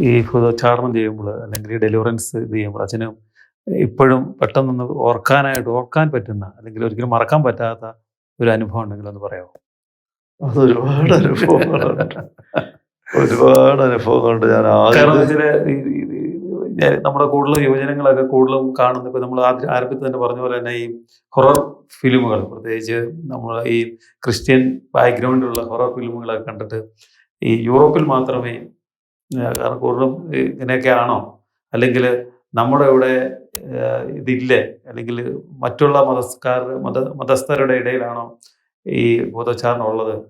ഈ ഹൃദോച്ചാരണം ചെയ്യുമ്പോൾ അല്ലെങ്കിൽ ഡെലിവറൻസ് ഇത് ചെയ്യുമ്പോൾ അച്ഛന് ഇപ്പോഴും പെട്ടെന്നൊന്ന് ഓർക്കാനായിട്ട് ഓർക്കാൻ പറ്റുന്ന അല്ലെങ്കിൽ ഒരിക്കലും മറക്കാൻ പറ്റാത്ത ഒരു അനുഭവം ഉണ്ടെങ്കിൽ ഒന്ന് പറയാമോ? അത് ഒരുപാട് അനുഭവങ്ങളുണ്ട് ഒരുപാട് അനുഭവങ്ങളുണ്ട് ഞാൻ കാരണം നമ്മുടെ കൂടുതൽ യുവജനങ്ങളൊക്കെ കൂടുതലും കാണുന്ന ഇപ്പൊ നമ്മൾ ആദ്യം ആരംഭത്തിൽ തന്നെ പറഞ്ഞ പോലെ തന്നെ ഈ ഹൊറർ ഫിലിമുകൾ പ്രത്യേകിച്ച് നമ്മൾ ഈ ക്രിസ്ത്യൻ ബാക്ക്ഗ്രൗണ്ടിലുള്ള ഹൊറർ ഫിലിമുകളൊക്കെ കണ്ടിട്ട് ഈ യൂറോപ്പിൽ മാത്രമേ കൂടുതലും ഇങ്ങനെയൊക്കെയാണോ? അല്ലെങ്കിൽ നമ്മുടെ ഇവിടെ ഇതില്ലേ? അല്ലെങ്കിൽ മറ്റുള്ള മതസ്കാർ മത മതസ്ഥരുടെ ഇടയിലാണോ ഈ ബോധോച്ചാരണം ഉള്ളത്?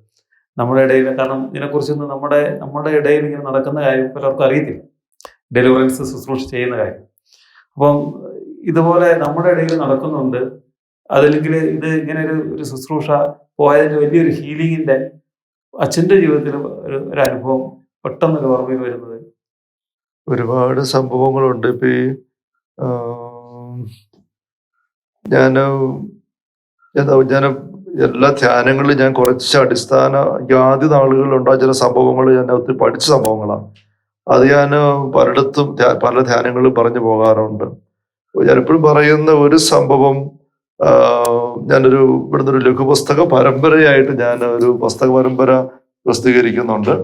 നമ്മുടെ ഇടയിൽ കാരണം ഇതിനെക്കുറിച്ചൊന്നും നമ്മുടെ നമ്മുടെ ഇടയിൽ ഇങ്ങനെ നടക്കുന്ന കാര്യം പലർക്കും അറിയത്തില്ല. ഡെലിവറൻസ് ശുശ്രൂഷ ചെയ്യുന്ന കാര്യം. അപ്പം ഇതുപോലെ നമ്മുടെ ഇടയിൽ നടക്കുന്നുണ്ട്. അതല്ലെങ്കിൽ ഇത് ഇങ്ങനെ ഒരു ഒരു ശുശ്രൂഷ പോയതിന്റെ വലിയൊരു ഹീലിങ്ങിന്റെ അച്ഛന്റെ ജീവിതത്തിൽ ഒരു അനുഭവം പെട്ടെന്ന് ഓർമ്മയിൽ വരുന്നത്. ഒരുപാട് സംഭവങ്ങളുണ്ട്. ഇപ്പൊ ഈ ഞാൻ ഞാൻ എല്ലാ ധ്യാനങ്ങളിലും ഞാൻ കുറച്ച് അടിസ്ഥാന ആദ്യ നാളുകളിൽ ഉണ്ടായ ചില സംഭവങ്ങൾ ഞാൻ ഒത്തിരി പഠിച്ച സംഭവങ്ങളാണ്. അത് ഞാൻ പലയിടത്തും പല ധ്യാനങ്ങളിലും പറഞ്ഞു പോകാറുണ്ട്. ഞാൻ എപ്പോഴും പറയുന്ന ഒരു സംഭവം ഞാനൊരു ഇവിടുന്ന് ഒരു ലഘുപുസ്തക പരമ്പരയായിട്ട് ഞാൻ ഒരു പുസ്തക പരമ്പര പ്രസിദ്ധീകരിക്കുന്നുണ്ട്.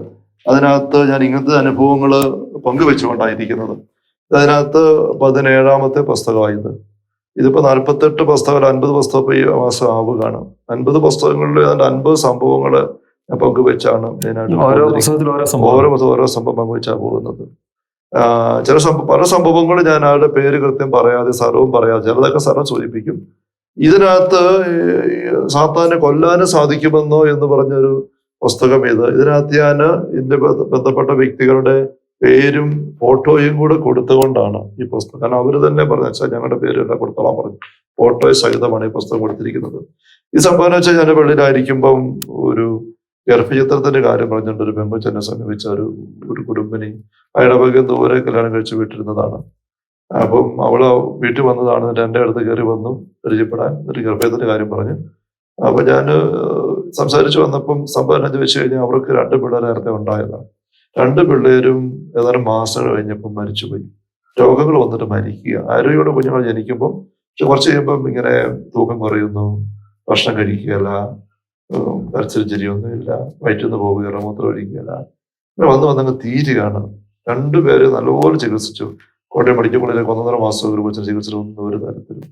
അതിനകത്ത് ഞാൻ ഇങ്ങനത്തെ അനുഭവങ്ങൾ പങ്കുവെച്ചുകൊണ്ടായിരിക്കുന്നത്. അതിനകത്ത് പതിനേഴാമത്തെ പുസ്തകമായത്. ഇതിപ്പോ നാൽപ്പത്തെട്ട് പുസ്തകം അൻപത് പുസ്തകം ഈ മാസം ആവുകയാണ് അൻപത് പുസ്തകങ്ങളിൽ അതിന്റെ അൻപത് സംഭവങ്ങൾ ഞാൻ പങ്കുവെച്ചാണ് മെയിനായിട്ട് ഓരോ ഓരോ സംഭവം. ഓരോ സംഭവം പങ്കുവെച്ചാണ് പോകുന്നത്. ചില സംഭവം പല സംഭവങ്ങൾ ഞാൻ ആരുടെ പേര് കൃത്യം പറയാതെ സ്ഥലവും പറയാതെ ചിലതൊക്കെ സ്ഥലം സൂചിപ്പിക്കും. ഇതിനകത്ത് സാത്താനെ കൊല്ലാനും സാധിക്കുമെന്നോ എന്ന് പറഞ്ഞൊരു പുസ്തകം ഇത്. ഇതിനകത്ത് ഞാൻ ഇതിന്റെ ബന്ധപ്പെട്ട വ്യക്തികളുടെ പേരും ഫോട്ടോയും കൂടെ കൊടുത്തുകൊണ്ടാണ് ഈ പുസ്തകം. കാരണം അവർ തന്നെ പറഞ്ഞു വെച്ചാൽ ഞങ്ങളുടെ പേരെല്ലാം കൊടുത്തോളാൻ പറഞ്ഞു. ഫോട്ടോ സഹിതമാണ് ഈ പുസ്തകം കൊടുത്തിരിക്കുന്നത്. ഈ സംഭവം വെച്ചാൽ ഞാൻ വെളിയിലായിരിക്കുമ്പം ഒരു ഗർഭചിത്രത്തിന്റെ കാര്യം പറഞ്ഞുകൊണ്ട് ഒരു പെമ്പച്ചനെ സമീപിച്ച ഒരു ഒരു കുടുംബിനി. അയാളുടെ പകുതി ദൂരെ കല്യാണം കഴിച്ച് വിട്ടിരുന്നതാണ് അപ്പം അവൾ വീട്ടിൽ വന്നതാണ്. എന്റെ അടുത്ത് കയറി വന്നു പരിചയപ്പെടാൻ. ഒരു ഗർഭത്തിന്റെ കാര്യം പറഞ്ഞു. അപ്പൊ ഞാൻ സംസാരിച്ചു വന്നപ്പം സംഭവം എന്ന് കഴിഞ്ഞാൽ അവർക്ക് രണ്ട് പിള്ളേർ നേരത്തെ ഉണ്ടായതാണ്. രണ്ട് പിള്ളേരും ഏതാനും മാസങ്ങൾ കഴിഞ്ഞപ്പം മരിച്ചുപോയി. രോഗങ്ങൾ വന്നിട്ട് മരിക്കുക. ആരോഗ്യയുടെ കുഞ്ഞുങ്ങൾ ജനിക്കുമ്പം കുറച്ച് കഴിയുമ്പം ഇങ്ങനെ തൂക്കം കുറയുന്നു ഭക്ഷണം കഴിക്കുകയില്ല കരച്ചിരിച്ചിരി ഒന്നും ഇല്ല വയറ്റിൽ നിന്ന് പോവുകയില്ല മൂത്രം ഒഴിക്കുകയില്ല. അങ്ങനെ വന്ന് വന്നങ്ങ് തീരുകയാണ് രണ്ടുപേര് നല്ലപോലെ ചികിത്സിച്ചു. കോട്ടയം മെഡിക്കൽ കോളേജിലേക്ക് ഒന്നൊന്നര മാസം ഒരു കൊച്ചിന് ചികിത്സിച്ചൊന്നും ഒരു തരത്തിലും.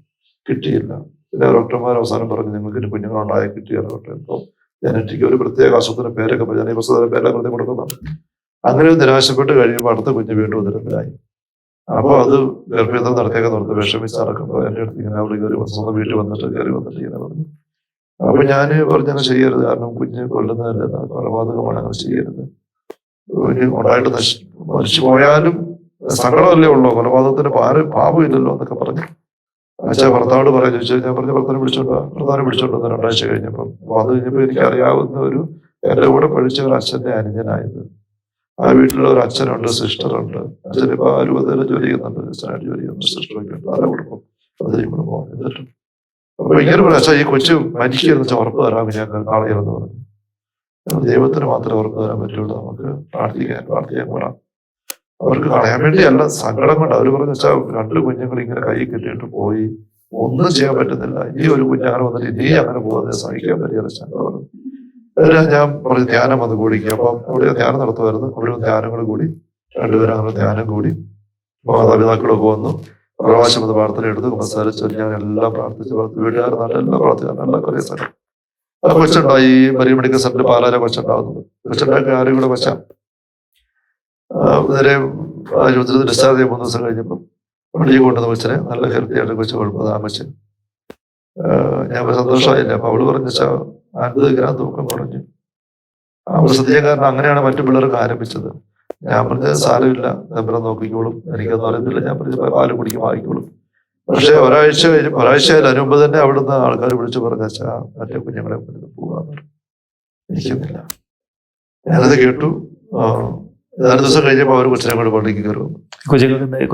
കിട്ടിയില്ല. പിന്നെ ഡോക്ടർമാർ അവസാനം പറഞ്ഞു നിങ്ങൾക്ക് ഇനി കുഞ്ഞുങ്ങളുണ്ടായ ഡോക്ടർ എന്തോ ജനറ്റിക്ക് ഒരു പ്രത്യേക അസുഖത്തിന് പേരൊക്കെ പുസ്തകത്തിന് പേരെല്ലാം പ്രത്യേകം കൊടുക്കുന്നുണ്ട്. അങ്ങനെ നിരാശപ്പെട്ട് കഴിയുമ്പോൾ അടുത്ത കുഞ്ഞ് വീണ്ടും ഉദരത്തിലായി. അപ്പോൾ അത് ഗർഭിതം നടത്തിയൊക്കെ നിർത്തി വിഷമിച്ച് നടക്കുമ്പോൾ എന്റെ അടുത്ത് ഇങ്ങനെ അവിടെ കയറി വന്നു വീട്ടിൽ വന്നിട്ട് കയറി വന്നിട്ട് ഇങ്ങനെ പറഞ്ഞു. അപ്പൊ ഞാൻ പറഞ്ഞങ്ങനെ ചെയ്യരുത്. കാരണം കുഞ്ഞ് കൊല്ലുന്നതല്ല. കൊലപാതകമാണ്. അങ്ങനെ ചെയ്യരുത്. കുഞ്ഞ് ഉണ്ടായിട്ട് നശി മരിച്ചു പോയാലും സങ്കടമല്ലേ ഉള്ളൂ. കൊലപാതകത്തിന് പാര പാപമില്ലല്ലോ എന്നൊക്കെ പറഞ്ഞു. അച്ഛാ ഭർത്താവോട് പറയാൻ ചോദിച്ചു ഞാൻ പറഞ്ഞു ഭർത്താവിനെ വിളിച്ചോണ്ടോ ഭർത്താവിനെ വിളിച്ചോണ്ടോ രണ്ടാഴ്ച കഴിഞ്ഞപ്പം. അപ്പൊ അത് എനിക്ക് അറിയാവുന്ന ഒരു എന്റെ കൂടെ പഠിച്ച ഒരു അച്ഛന്റെ അനുജനായത് ആ വീട്ടിലുള്ള ഒരു അച്ഛനുണ്ട് സിസ്റ്ററുണ്ട്. അച്ഛൻ ആ രൂപത്തിൽ ജോലി ചെയ്യുന്നുണ്ട് അച്ഛനായിട്ട് ജോലി ചെയ്യുന്നു സിസ്റ്ററൊക്കെ ഉണ്ട്. ആരെ കുടുംബം അതിരി കുടുംബം എന്നിട്ട് അപ്പൊ ഇങ്ങനെ പറഞ്ഞു അച്ഛാ ഈ കൊച്ചു മരിക്കരുന്ന് വെച്ചാൽ ഉറപ്പ് തരാം ഞാൻ കളയരുന്ന് പറഞ്ഞു. അപ്പോൾ ദൈവത്തിന് മാത്രമേ ഉറപ്പ് തരാൻ പറ്റുള്ളൂ. നമുക്ക് പ്രാർത്ഥിക്കാൻ പ്രാർത്ഥിക്കാൻ കൂടാ അവർക്ക് കളയാൻ വേണ്ടിയല്ല സങ്കടം കൊണ്ട് അവർ പറഞ്ഞു വെച്ചാൽ രണ്ട് കുഞ്ഞുങ്ങൾ ഇങ്ങനെ കൈ കെട്ടിയിട്ട് പോയി. ഒന്നും ചെയ്യാൻ പറ്റുന്നില്ല. ഈ ഒരു കുഞ്ഞ് വന്നിട്ട് ഇനി അങ്ങനെ പോകുന്നത്. സഹിക്കാൻ പറ്റിയ സങ്കടം എന്നിട്ട് ഞാൻ പറഞ്ഞു ധ്യാനം അത് കൂടിക്കുക അപ്പം അവിടെ ധ്യാനം നടത്തുമായിരുന്നു. അവിടെ ധ്യാനങ്ങൾ കൂടി രണ്ടുപേരും അങ്ങനെ ധ്യാനം കൂടി. മാതാപിതാക്കളൊക്കെ വന്നു. പ്രവാശം അത് പ്രാർത്ഥന എടുത്ത് സംസാരിച്ചു ഞാൻ എല്ലാം പ്രാർത്ഥിച്ച് പ്രാർത്ഥിച്ചു വീട്ടുകാർ നാട്ടിലെല്ലാം പ്രാർത്ഥിച്ചു നല്ല കുറേ സ്ഥലം. കൊച്ചുണ്ടായി മരിയ മെഡിക്കൽ സെന്ററിൽ പാലാര കൊച്ചുണ്ടാകുന്നത് കൊച്ചുണ്ടാക്കി ആരും കൂടെ കൊച്ചാം. നേരെ ആശുപത്രിയിൽ ഡിസ്ചാർജ് ചെയ്യാൻ മൂന്ന് ദിവസം കഴിഞ്ഞപ്പം പള്ളിയിൽ കൊണ്ടുവന്ന കൊച്ചിനെ നല്ല ഹെൽത്തി ആയിട്ട് കൊച്ചു കുഴപ്പം കൊച്ചിന് ഞാൻ സന്തോഷമായില്ല. അപ്പൊ അവൾ പറഞ്ഞു അൻപത് ഗ്രാം തൂക്കം കുറഞ്ഞു അവിടെ സദ്യ കാരണം അങ്ങനെയാണ് മറ്റു പിള്ളേർക്ക് ആരംഭിച്ചത്. ഞാൻ പറഞ്ഞത് സാരമില്ല. നമ്പരം നോക്കിക്കോളും. എനിക്കൊന്നും അറിയത്തില്ല. ഞാൻ പറഞ്ഞു പാൽ കുടിക്കും വാങ്ങിക്കോളും. പക്ഷേ ഒരാഴ്ച കഴിഞ്ഞ് ഒരാഴ്ച അതിന് അനുമ്പ് തന്നെ അവിടുന്ന് ആൾക്കാർ വിളിച്ചു പറഞ്ഞ മറ്റേ കുഞ്ഞുങ്ങളെ പോകാന്ന്. എനിക്കുന്നില്ല ഞാനത് കേട്ടു. ദിവസം കഴിഞ്ഞപ്പോൾ അവർ കൊച്ചിനെ കൊണ്ട് പള്ളിക്ക് കയറി. വന്നു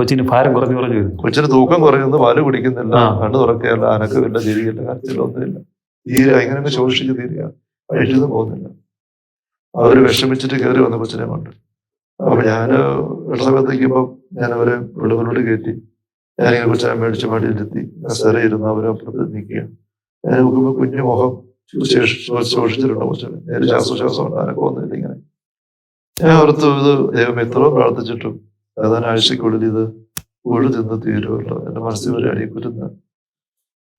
കൊച്ചിന് ഭാരം കുറഞ്ഞു കുറഞ്ഞു വരുന്നു. കൊച്ചിന് തൂക്കം കുറയുന്നു പാൽ കുടിക്കുന്നില്ല. കണ്ണു തുറക്കുകയല്ല അനക്കമില്ല ജീവിക്കില്ല കരച്ചില്ല ഒന്നുമില്ല തീരെ ഇങ്ങനെ ശോഷിച്ച് തീരുക. വയറ്റിന്ന് പോകുന്നില്ല. അവർ വിഷമിച്ചിട്ട് കയറി വന്ന കൊച്ചിനെ കൊണ്ട്. അപ്പൊ ഞാൻ ഒരു ഞാൻ അവരെ വെളുവിലോട്ട് കയറ്റി. ഞാനിങ്ങനെ കൊച്ചിനെ മേടിച്ച് മടിയിലെത്തി കസേര ഇരുന്ന് അവരപ്പുറത്ത് നിൽക്കുക ഞാൻ നോക്കുമ്പോൾ കുഞ്ഞു മുഖം ശോഷിച്ചിട്ടുണ്ടോ കൊച്ചിനെ. നേരെ ശ്വാസോശ്വാസം ഉണ്ടാകാനൊക്കെ ഒന്നുമില്ല ഇങ്ങനെ. ഞാൻ ഓർത്തു ഇത് ദൈവം എത്ര പ്രാർത്ഥിച്ചിട്ടും ഏതാനും ആഴ്ചക്കുള്ളിൽ ഇത് ഒഴു തിന്ന് തീരുമല്ലോ. എന്റെ മനസ്സിൽ ഒരു അടിക്കുരുന്ന്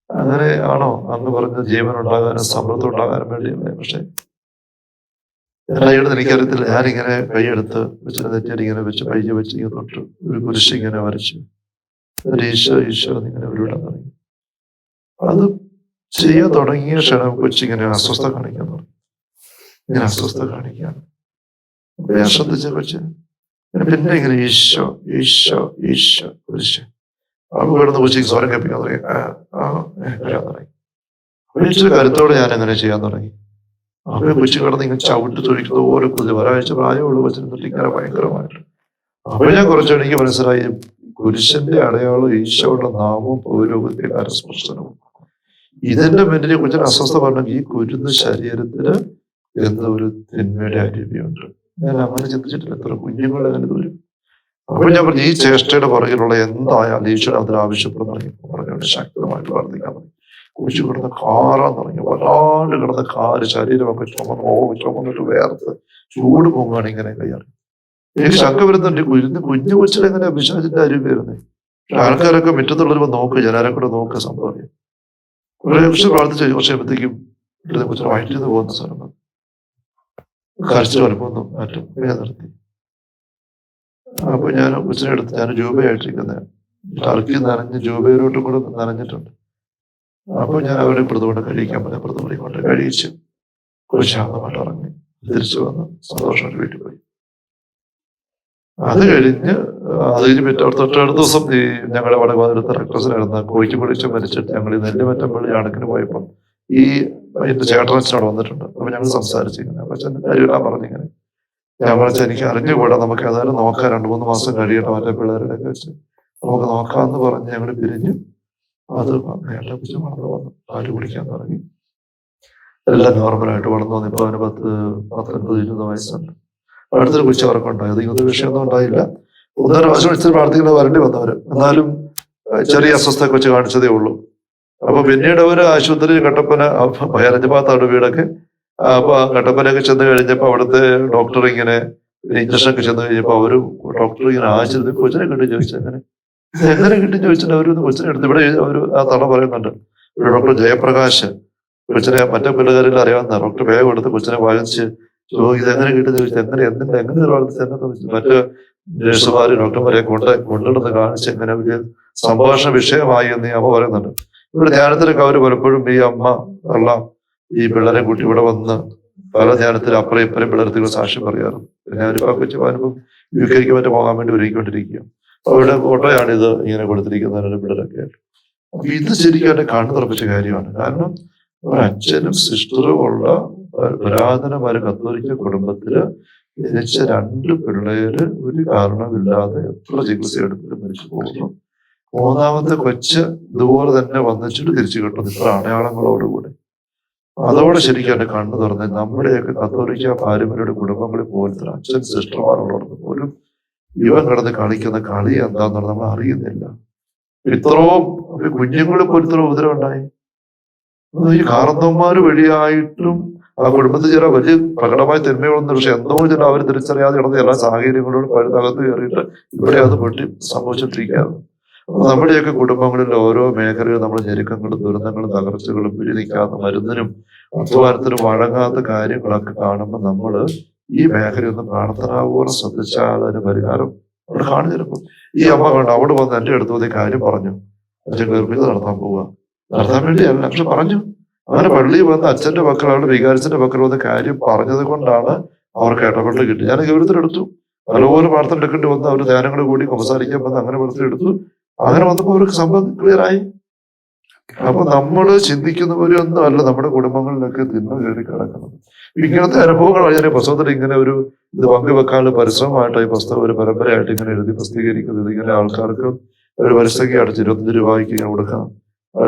അങ്ങനെ ആണോ? അന്ന് പറഞ്ഞ ജീവൻ ഉണ്ടാകാനും സമൃദ്ധം ഉണ്ടാകാനും വേണ്ടിയല്ലേ പക്ഷെ കൈയെടുത്ത് എനിക്കറിയത്തില്ല. ഞാനിങ്ങനെ കൈയെടുത്ത് വെച്ച് നെറ്റിയിൽ വെച്ച് പയ്യെ വെച്ച് ഇങ്ങനെ തൊട്ട് ഒരു കുരിശ് ഇങ്ങനെ വരച്ചു ഒരു ഈശോ ഈശോ എന്നിങ്ങനെ ഉരുവിടാൻ തുടങ്ങി. അത് ചെയ്യാൻ തുടങ്ങിയ ക്ഷണം കൊച്ചിങ്ങനെ അസ്വസ്ഥ കാണിക്കാൻ തുടങ്ങി. ഇങ്ങനെ അസ്വസ്ഥ കാണിക്കുകയാണ് ഞാൻ ശ്രദ്ധിച്ച പിന്നെ ഇങ്ങനെ ഈശോ ഈശോ ഈശോ കുരിശ്. അപ്പൊ കിടന്ന് കൊച്ചിക്ക് സ്വരം കേൾപ്പിക്കാൻ തുടങ്ങി. വരാൻ തുടങ്ങി. കരുത്തോടെ ഞാൻ അങ്ങനെ ചെയ്യാൻ തുടങ്ങി. അപ്പൊ കൊച്ചു കിടന്ന് ഇങ്ങനെ ചവിട്ടി തൊഴിക്കുന്ന ഓരോ കുതിരി ഒരാഴ്ച പ്രായമുള്ള കൊച്ചിരുന്നിട്ട് ഇങ്ങനെ ഭയങ്കരമായിട്ട്. അപ്പൊ ഞാൻ കുറച്ച് എനിക്ക് മനസ്സിലായി കുരിശന്റെ അടയാളം ഈശോയുടെ നാമവും പൗരോഗത്തിന്റെ സ്പർശനവും ഇതിന്റെ പിന്നിൽ കുറ്റൻ അസ്വസ്ഥ പറഞ്ഞെങ്കിൽ ഈ കുരുന്ന് ശരീരത്തിന് എന്തൊരു തിന്മയുടെ അരുവിയുണ്ട്. ഞാൻ അങ്ങനെ ചിന്തിച്ചിട്ടില്ല. എത്ര കുഞ്ഞുങ്ങളെ അങ്ങനെ ദൂരം അപ്പോൾ ഞാൻ പറഞ്ഞു ഈ ചേഷ്ടയുടെ പുറകിലുള്ള എന്തായാലും ഈശ്വരൻ അതിന് ആവശ്യപ്പെടുന്ന പറഞ്ഞു ശക്തമായിട്ട് വർദ്ധിക്കാൻ പറഞ്ഞു കുഴിച്ചു കിടന്ന കാറാന്ന് പറഞ്ഞു വല്ലാണ്ട് കിടന്ന കാൽ ശരീരമൊക്കെ ചുമന്ന് ഓ ചുമന്നിട്ട് വേർത്ത് ചൂട് പൊങ്ങാണ് ഇങ്ങനെ കയ്യാറി എനിക്ക് ശങ്ക വരുന്നുണ്ട്. കുഞ്ഞു കുഞ്ഞു കൊച്ചിലെ ഇങ്ങനെ പിശാചിന്റെ അരി വരുന്നത് പക്ഷെ ആൾക്കാരൊക്കെ മുറ്റത്തുള്ളവർ നോക്ക് ജനാരെ കൂടെ നോക്ക് സംഭവം കുറെ പക്ഷെ പ്രാർത്ഥിച്ചു കുറച്ച് കഴിയുമ്പോഴത്തേക്കും കൊച്ചിനെ വയറ്റിൽ നിന്ന് പോകുന്ന സ്ഥലം വന്നു. കരച്ചിൽ മറ്റും നിർത്തി. അപ്പൊ ഞാൻ ഉച്ചന എടുത്ത് ഞാൻ ജൂബയായിട്ടിരിക്കുന്നത് ടർക്കി നനഞ്ഞ് ജൂബയിലോട്ടും കൂടെ നനഞ്ഞിട്ടുണ്ട്. അപ്പൊ ഞാൻ അവരെ ഇപ്പുറത്തുകൊണ്ട് കഴിക്കാൻ പറഞ്ഞ. ഇപ്പുറത്ത് കൊണ്ട് കഴിയിച്ചു കുശാന്തമായിട്ട് ഇറങ്ങി തിരിച്ചു വന്ന്. സന്തോഷമായിട്ട് വീട്ടിൽ പോയി. അത് കഴിഞ്ഞ് അത് കഴിഞ്ഞ് പിറ്റേ തൊട്ടടുത്ത ദിവസം ഈ ഞങ്ങളുടെ വടകവാതിലത്തെ റെക്ടസിനായിരുന്ന കോഴിക്ക് പൊടിച്ച് മരിച്ചിട്ട് ഞങ്ങൾ ഈ നെല്ലുമറ്റം പള്ളി അണക്കിന് പോയപ്പോൾ ഈ എന്റെ ചേട്ടനച്ഛനോട് വന്നിട്ടുണ്ട്. അപ്പൊ ഞങ്ങൾ സംസാരിച്ചിങ്ങനെ അച്ഛൻ പറഞ്ഞു പറഞ്ഞിങ്ങനെ. ഞാൻ പറഞ്ഞ എനിക്ക് അറിഞ്ഞുകൂടാ. നമുക്ക് ഏതായാലും നോക്കാം. രണ്ടു മൂന്ന് മാസം കഴിയട്ടെ മറ്റേ പിള്ളേരുടെ ഒക്കെ വെച്ച്. നമുക്ക് നോക്കാന്ന് പറഞ്ഞ് ഞങ്ങൾ പിരിഞ്ഞു. അത് നേരത്തെ കുറിച്ച് വളർന്നു വന്നു. പാൽ കുടിക്കാൻ തുടങ്ങി. എല്ലാം നോർമലായിട്ട് വളർന്നു വന്നു. ഇപ്പൊ അവന് പത്ത് പത്തൊൻപത് ഇരുപത് വയസ്സുണ്ട്. അടുത്തൊരു കൊച്ചു അവർക്കുണ്ടായത് ഇങ്ങനത്തെ വിഷയമൊന്നും ഉണ്ടായില്ല. ഒന്നര പ്രാവശ്യം വിളിച്ചിട്ട് പ്രാർത്ഥിക്കുന്നത് വരേണ്ടി വന്നവര്. എന്നാലും ചെറിയ അസ്വസ്ഥ കൊച്ചു കാണിച്ചതേ ഉള്ളൂ. അപ്പൊ പിന്നീട് അവർ ആശുപത്രി കട്ടപ്പന പതിനഞ്ച് ഭാഗത്താണ് വീടൊക്കെ. അപ്പൊ കട്ടപ്പനയൊക്കെ ചെന്ന് കഴിഞ്ഞപ്പോ അവിടുത്തെ ഡോക്ടർ ഇങ്ങനെ ഇഞ്ചക്ഷൻ ഒക്കെ ചെന്ന് കഴിഞ്ഞപ്പോ അവർ ഡോക്ടർ ഇങ്ങനെ ആശുപത്രി കൊച്ചിനെ കിട്ടി ചോദിച്ചു അങ്ങനെ. എങ്ങനെ കിട്ടി ചോദിച്ചിട്ട് അവർ കൊച്ചിനെ എടുത്ത് ഇവിടെ അവർ ആ തള പറയുന്നുണ്ട്. ഒരു ഡോക്ടർ ജയപ്രകാശ്. കൊച്ചിനെ മറ്റേ പിള്ളേരിൽ അറിയാവുന്ന ഡോക്ടർ വേഗം എടുത്ത് കൊച്ചിനെ വായിച്ച് ചോദിച്ചത് ഇത് എങ്ങനെ കിട്ടി? ചോദിച്ചു. എങ്ങനെ എന്തിന്റെ എങ്ങനെ വളർത്തി എന്നെ ചോദിച്ചു? മറ്റു നഴ്സുമാര് ഡോക്ടർമാരെ കൊണ്ട് കൊണ്ടുവന്ന് കാണിച്ച് എങ്ങനെ വലിയ സംഭാഷണ വിഷയമായി എന്ന് അവ പറയുന്നുണ്ട്. ഇവിടെ ധ്യാനത്തിലൊക്കെ അവർ പലപ്പോഴും ഈ അമ്മ ഉള്ള ഈ പിള്ളേരെ കൂട്ടി ഇവിടെ വന്ന് പല ധ്യാനത്തിൽ അപ്പുറം ഇപ്പുറം പിള്ളേർത്തികൾ സാക്ഷ്യം പറയാറുണ്ട്. പിന്നെ അവർ കൊച്ചു പോകാനും യു കെക്ക് മറ്റേ പോകാൻ വേണ്ടി ഒരുക്കിക്കൊണ്ടിരിക്കുക അവരുടെ ഫോട്ടോയാണിത് ഇങ്ങനെ കൊടുത്തിരിക്കുന്നത് പിള്ളേരൊക്കെ ആയിട്ട്. അപ്പൊ ഇത് ശരിക്കും എന്റെ കണ്ണു തുറപ്പിച്ച കാര്യമാണ്. കാരണം അച്ഛനും സിസ്റ്ററും ഉള്ള പുരാതനമായ കത്തോലിക്ക കുടുംബത്തിൽ ജനിച്ച രണ്ട് പിള്ളേര് ഒരു കാരണമില്ലാതെ എത്ര ചികിത്സ എടുത്തിട്ട് മരിച്ചു പോകുന്നു. മൂന്നാമത്തെ കൊച്ച് ഇതുപോലെ തന്നെ വന്നിച്ചിട്ട് തിരിച്ചു കിട്ടും. ഇത്ര അടയാളങ്ങളോടുകൂടി അതോടെ ശരിക്കും എന്റെ കണ്ണു തുറന്ന് നമ്മുടെയൊക്കെ കത്തോലിക്ക പാരമ്പര്യയുടെ കുടുംബങ്ങളിൽ പോലത്തെ അച്ഛൻ സിസ്റ്റർമാരുള്ളവർക്ക് പോലും ഇവൻ കിടന്ന് കളിക്കുന്ന കളി എന്താണെന്ന് നമ്മൾ അറിയുന്നില്ല. ഇത്രയും ഒരു കുഞ്ഞുങ്ങളിൽ പോലും ഇത്ര ഉപദ്രവം ഉണ്ടായി. ഈ കാർന്നവന്മാർ വഴിയായിട്ടും ആ കുടുംബത്തിൽ ചില വലിയ പ്രകടമായ തിന്മകളൊന്നും പക്ഷെ എന്തോ ചില അവർ തിരിച്ചറിയാതെ കിടന്ന എല്ലാ സാഹചര്യങ്ങളോടും പഴുതകത്ത് കയറിയിട്ട് ഇവിടെ അത് പൊട്ടി സംഭവിച്ചിട്ടിരിക്കുകയാണ് നമ്മുടെയൊക്കെ കുടുംബങ്ങളിൽ ഓരോ മേഖലയിലും നമ്മൾ ഞെരുക്കങ്ങളും ദുരന്തങ്ങളും തകർച്ചകളും പിടി നിൽക്കാത്ത മരുന്നിനും അധ്വാനത്തിനും വഴങ്ങാത്ത കാര്യങ്ങളൊക്കെ കാണുമ്പോൾ നമ്മൾ ഈ മേഖലയൊന്ന് പ്രാർത്ഥനാപൂർവം ശ്രദ്ധിച്ചാൽ അതിന് പരിഹാരം അവിടെ കാണിച്ചിരുന്നു ഈ അമ്മ കണ്ട് അവിടെ വന്ന് എന്റെ അടുത്ത് വന്ന് കാര്യം പറഞ്ഞു. അച്ഛൻ ഗർഭിത നടത്താൻ പോവുക. നടത്താൻ വേണ്ടിയല്ല പക്ഷെ പറഞ്ഞു. അങ്ങനെ പള്ളിയിൽ വന്ന് അച്ഛന്റെ മക്കൾ അവരുടെ വികാരിച്ചന്റെ മക്കൾ വന്ന് കാര്യം പറഞ്ഞത് കൊണ്ടാണ് അവർക്ക് ഇടപെട്ട് കിട്ടി ഞാൻ ഗൗരവത്തിലെടുത്തു നല്ലപോലെ പ്രാർത്ഥന എടുക്കേണ്ടി വന്ന് അവർ ധ്യാനങ്ങൾ കൂടി സംസാരിക്കാൻ വന്ന് അങ്ങനെ പ്രാർത്ഥന അങ്ങനെ വന്നപ്പോ അവർക്ക് സംഭവം ക്ലിയറായി അപ്പൊ നമ്മൾ ചിന്തിക്കുന്ന പോലെ ഒന്നും അല്ല നമ്മുടെ കുടുംബങ്ങളിലൊക്കെ തിന്മ കയറി കിടക്കുന്നത്. ഇങ്ങനത്തെ അനുഭവങ്ങളാണ് ഞാൻ പുസ്തകത്തിൽ ഇങ്ങനെ ഒരു ഇത് പങ്കുവെക്കാനുള്ള പരിശ്രമമായിട്ട് ഈ പുസ്തകം ഒരു പരമ്പരയായിട്ട് ഇങ്ങനെ എഴുതി പ്രസിദ്ധീകരിക്കുന്നത് ഇങ്ങനെ ആൾക്കാർക്ക് ഒരു പരസ്യക്ക് അടച്ച് ഇരുപത്തഞ്ച് രൂപയ്ക്ക് ഇങ്ങനെ കൊടുക്കാം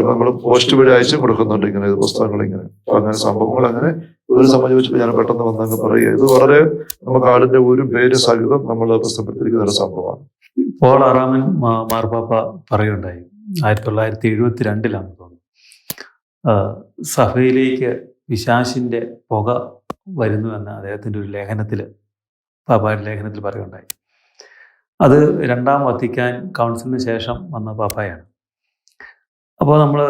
നമ്മൾ പോസ്റ്റ് വഴി അയച്ചും കൊടുക്കുന്നുണ്ട് ഇങ്ങനെ ഇത് പുസ്തകങ്ങൾ ഇങ്ങനെ. അങ്ങനെ സംഭവങ്ങൾ അങ്ങനെ ഒരു സമയം വെച്ചപ്പോൾ ഞാൻ പെട്ടെന്ന് വന്നങ്ങ് പറയുക. ഇത് വളരെ നമുക്ക് ആളിന്റെ ഒരു പേര് സഹിതം നമ്മൾ പ്രശ്നപ്പെടുത്തിയിരിക്കുന്ന ഒരു സംഭവമാണ്. പോൾ ആറാമൻ മാ- മാർപ്പാപ്പ പറയുണ്ടായി ആയിരത്തി തൊള്ളായിരത്തി എഴുപത്തി രണ്ടിലാണ് തോന്നുന്നു സഭയിലേക്ക് വിശാശിന്റെ പുക വരുന്നുവെന്ന് അദ്ദേഹത്തിന്റെ ഒരു ലേഖനത്തിൽ പാപ്പായുടെ ലേഖനത്തിൽ പറയുണ്ടായി അത് രണ്ടാം വത്തിക്കാൻ കൗൺസിലിന് ശേഷം വന്ന പാപ്പായാണ്. അപ്പോൾ നമ്മൾ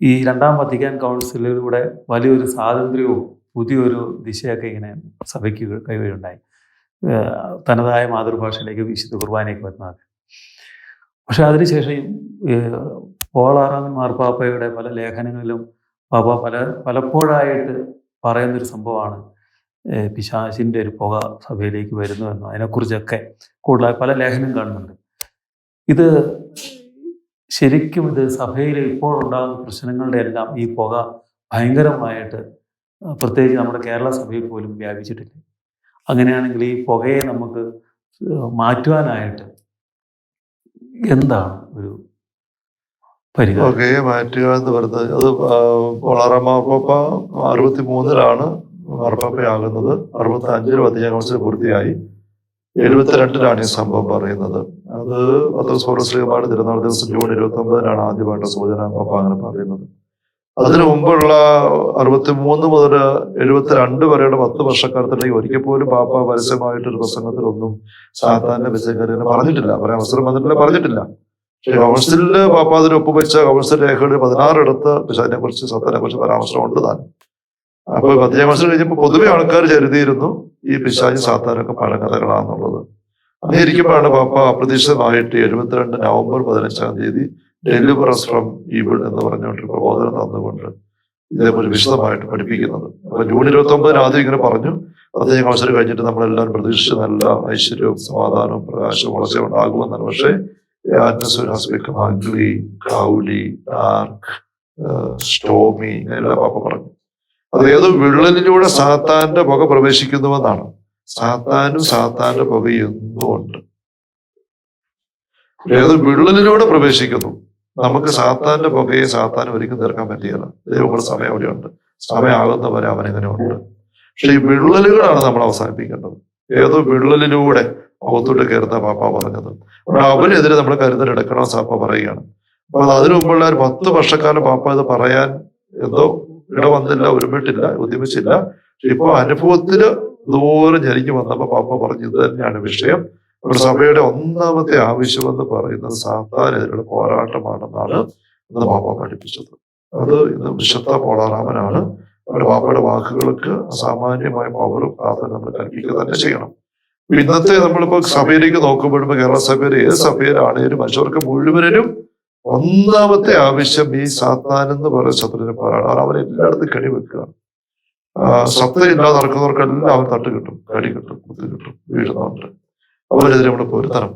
ഈ രണ്ടാം വത്തിക്കാൻ കൗൺസിലിലൂടെ വലിയൊരു സ്വാതന്ത്ര്യവും പുതിയൊരു ദിശയൊക്കെ ഇങ്ങനെ സഭയ്ക്ക് കൈവരുണ്ടായി തനതായ മാതൃഭാഷയിലേക്ക് വിശുദ്ധ കുർബാനയ്ക്ക് വരുന്നത് പക്ഷെ അതിനുശേഷം പോളാറാമൻ മാർപ്പാപ്പയുടെ പല ലേഖനങ്ങളിലും പാപ്പ പല പലപ്പോഴായിട്ട് പറയുന്നൊരു സംഭവമാണ് പിശാശിന്റെ ഒരു പുക സഭയിലേക്ക് വരുന്നു വരുന്നുവെന്നും അതിനെക്കുറിച്ചൊക്കെ കൂടുതലായി പല ലേഖനം കാണുന്നുണ്ട്. ഇത് ശരിക്കും ഇത് സഭയിൽ ഇപ്പോൾ ഉണ്ടാകുന്ന പ്രശ്നങ്ങളുടെ എല്ലാം ഈ പുക ഭയങ്കരമായിട്ട് പ്രത്യേകിച്ച് നമ്മുടെ കേരള സഭയിൽ പോലും വ്യാപിച്ചിട്ടില്ല. അങ്ങനെയാണെങ്കിൽ ഈ പുകയെ നമുക്ക് മാറ്റുവാനായിട്ട് എന്താണ് ഒരു പുകയെ മാറ്റുക എന്ന് പറയുന്നത് അത് വളരെ മാർപ്പാപ്പ അറുപത്തി മൂന്നിലാണ് മാർപ്പാപ്പയാകുന്നത് അറുപത്തി അഞ്ചിൽ വത്തിക്കാൻ കൗൺസിൽ പൂർത്തിയായി. എഴുപത്തിരണ്ടിലാണ് ഈ സംഭവം പറയുന്നത്. അത് പത്രസ്വരശ്രീമാട് തിരുനാൾ ദിവസം ജൂൺ ഇരുപത്തി ഒമ്പതിനാണ് ആദ്യമായിട്ട് സൂചന പപ്പ അങ്ങനെ പറയുന്നത്. അതിനു മുമ്പുള്ള അറുപത്തി മൂന്ന് മുതൽ എഴുപത്തി രണ്ട് വരെയുള്ള പത്ത് വർഷക്കാലത്തിലേക്ക് ഒരിക്കൽ പോലും പാപ്പ പരസ്യമായിട്ടൊരു പ്രസംഗത്തിലൊന്നും സാത്താന്റെ വിജയകാര്യം പറഞ്ഞിട്ടില്ല. പറയാൻ അവസരം വന്നിട്ടില്ല പറഞ്ഞിട്ടില്ല. കൗൺസിലിൽ പാപ്പ അതിന് ഒപ്പുവെച്ച കൗൺസിൽ രേഖകളിൽ പതിനാറിടത്ത് അതിനെ കുറിച്ച് സത്തനെ കുറിച്ച് പരാമർശമുണ്ട് താൻ. അപ്പൊ പത്തിയാം വർഷം കഴിഞ്ഞപ്പോൾ പൊതുവെ ആൾക്കാർ കരുതിയിരുന്നു ഈ പിശാചി സാത്താനൊക്കെ പഴങ്കഥകളാണെന്നുള്ളത്. അങ്ങനെ ഇരിക്കുമ്പോഴാണ് പാപ്പ അപ്രതീക്ഷിതമായിട്ട് എഴുപത്തിരണ്ട് നവംബർ പതിനഞ്ചാം തീയതി ഡെലിവറസ് ഫ്രം ഈവിൾ എന്ന് പറഞ്ഞുകൊണ്ട് പ്രബോധനം തന്നുകൊണ്ട് ഇതേപോലെ വിശദമായിട്ട് പഠിപ്പിക്കുന്നത്. അപ്പൊ ജൂൺ ഇരുപത്തി ഒമ്പതിന് ആദ്യം ഇങ്ങനെ പറഞ്ഞു. അദ്ദേഹം അവസരം കഴിഞ്ഞിട്ട് നമ്മളെല്ലാവരും പ്രതീക്ഷിച്ച് നല്ല ഐശ്വര്യവും സമാധാനവും പ്രകാശവും വളർച്ചയും ഉണ്ടാകുമെന്നാണ്. പക്ഷേ atmosphere cloudy, dark, uh, എല്ലാം പാപ്പ പറഞ്ഞു. അത് ഏതോ വിള്ളലിലൂടെ സാത്താന്റെ പുക പ്രവേശിക്കുന്നുവെന്നാണ്. സാത്താനും സാത്താന്റെ പുകയും ഉണ്ട് ഏതോ വിള്ളലിലൂടെ പ്രവേശിക്കുന്നു? നമുക്ക് സാത്താന്റെ പുകയെ സാത്താൻ ഒരിക്കലും തീർക്കാൻ പറ്റിയല്ല ദൈവങ്ങളുടെ സമയം അവിടെയുണ്ട് സമയമാകുന്നവരെ അവനെങ്ങനെ ഉണ്ട്. പക്ഷെ ഈ വിള്ളലുകളാണ് നമ്മൾ അവസാനിപ്പിക്കേണ്ടത്. ഏതോ വിള്ളലിലൂടെ അകത്തോട്ട് കയറുന്ന പാപ്പ പറഞ്ഞത്. അപ്പോൾ അവനെതിരെ നമ്മൾ കരുതലെടുക്കണം സാപ്പ പറയുകയാണ്. അപ്പൊ അത് അതിനു മുമ്പുള്ള ഒരു പത്ത് വർഷക്കാലം പാപ്പ ഇത് പറയാൻ എന്തോ ഇട വന്നില്ല ഒരുമിട്ടില്ല ഉദ്യമിച്ചില്ല. പക്ഷെ ഇപ്പൊ അനുഭവത്തിന് ദൂരം ഞെരിഞ്ഞു വന്നപ്പോ പാപ്പ പറഞ്ഞു ഇത് തന്നെയാണ് വിഷയം. നമ്മുടെ സഭയുടെ ഒന്നാമത്തെ ആവശ്യമെന്ന് പറയുന്നത് സാത്താനെതിരെയുള്ള പോരാട്ടമാണെന്നാണ് ഇന്ന് പാപ്പ പഠിപ്പിച്ചത്. അത് ഇന്ന് വിശുദ്ധ പോളാറാമനാണ്. അവരുടെ പാപ്പയുടെ വാക്കുകൾക്ക് അസാമാന്യമായ പവറും പ്രാർത്ഥന നമ്മൾ കൽപ്പിക്കുക തന്നെ ചെയ്യണം. ഇന്നത്തെ നമ്മളിപ്പോ സഭയിലേക്ക് നോക്കുമ്പോഴും കേരള സഭയിൽ ഏത് സഭയിലാണേലും മനുഷ്യർക്ക് മുഴുവനും ഒന്നാമത്തെ ആവശ്യം ഈ സാത്താൻ എന്ന് പറയുന്ന ശത്രുവിനെ പോരാടാൻ അവൻ എല്ലായിടത്തും കടി വെക്കുക. ആ, സത്തയില്ലാതെ നടക്കുന്നവർക്കെല്ലാം അവൻ തട്ട് കിട്ടും കടി കിട്ടും കുത്തി കിട്ടും വീഴുന്നുണ്ട് അവരെതിരെ നമ്മൾ പൊരുത്തണം.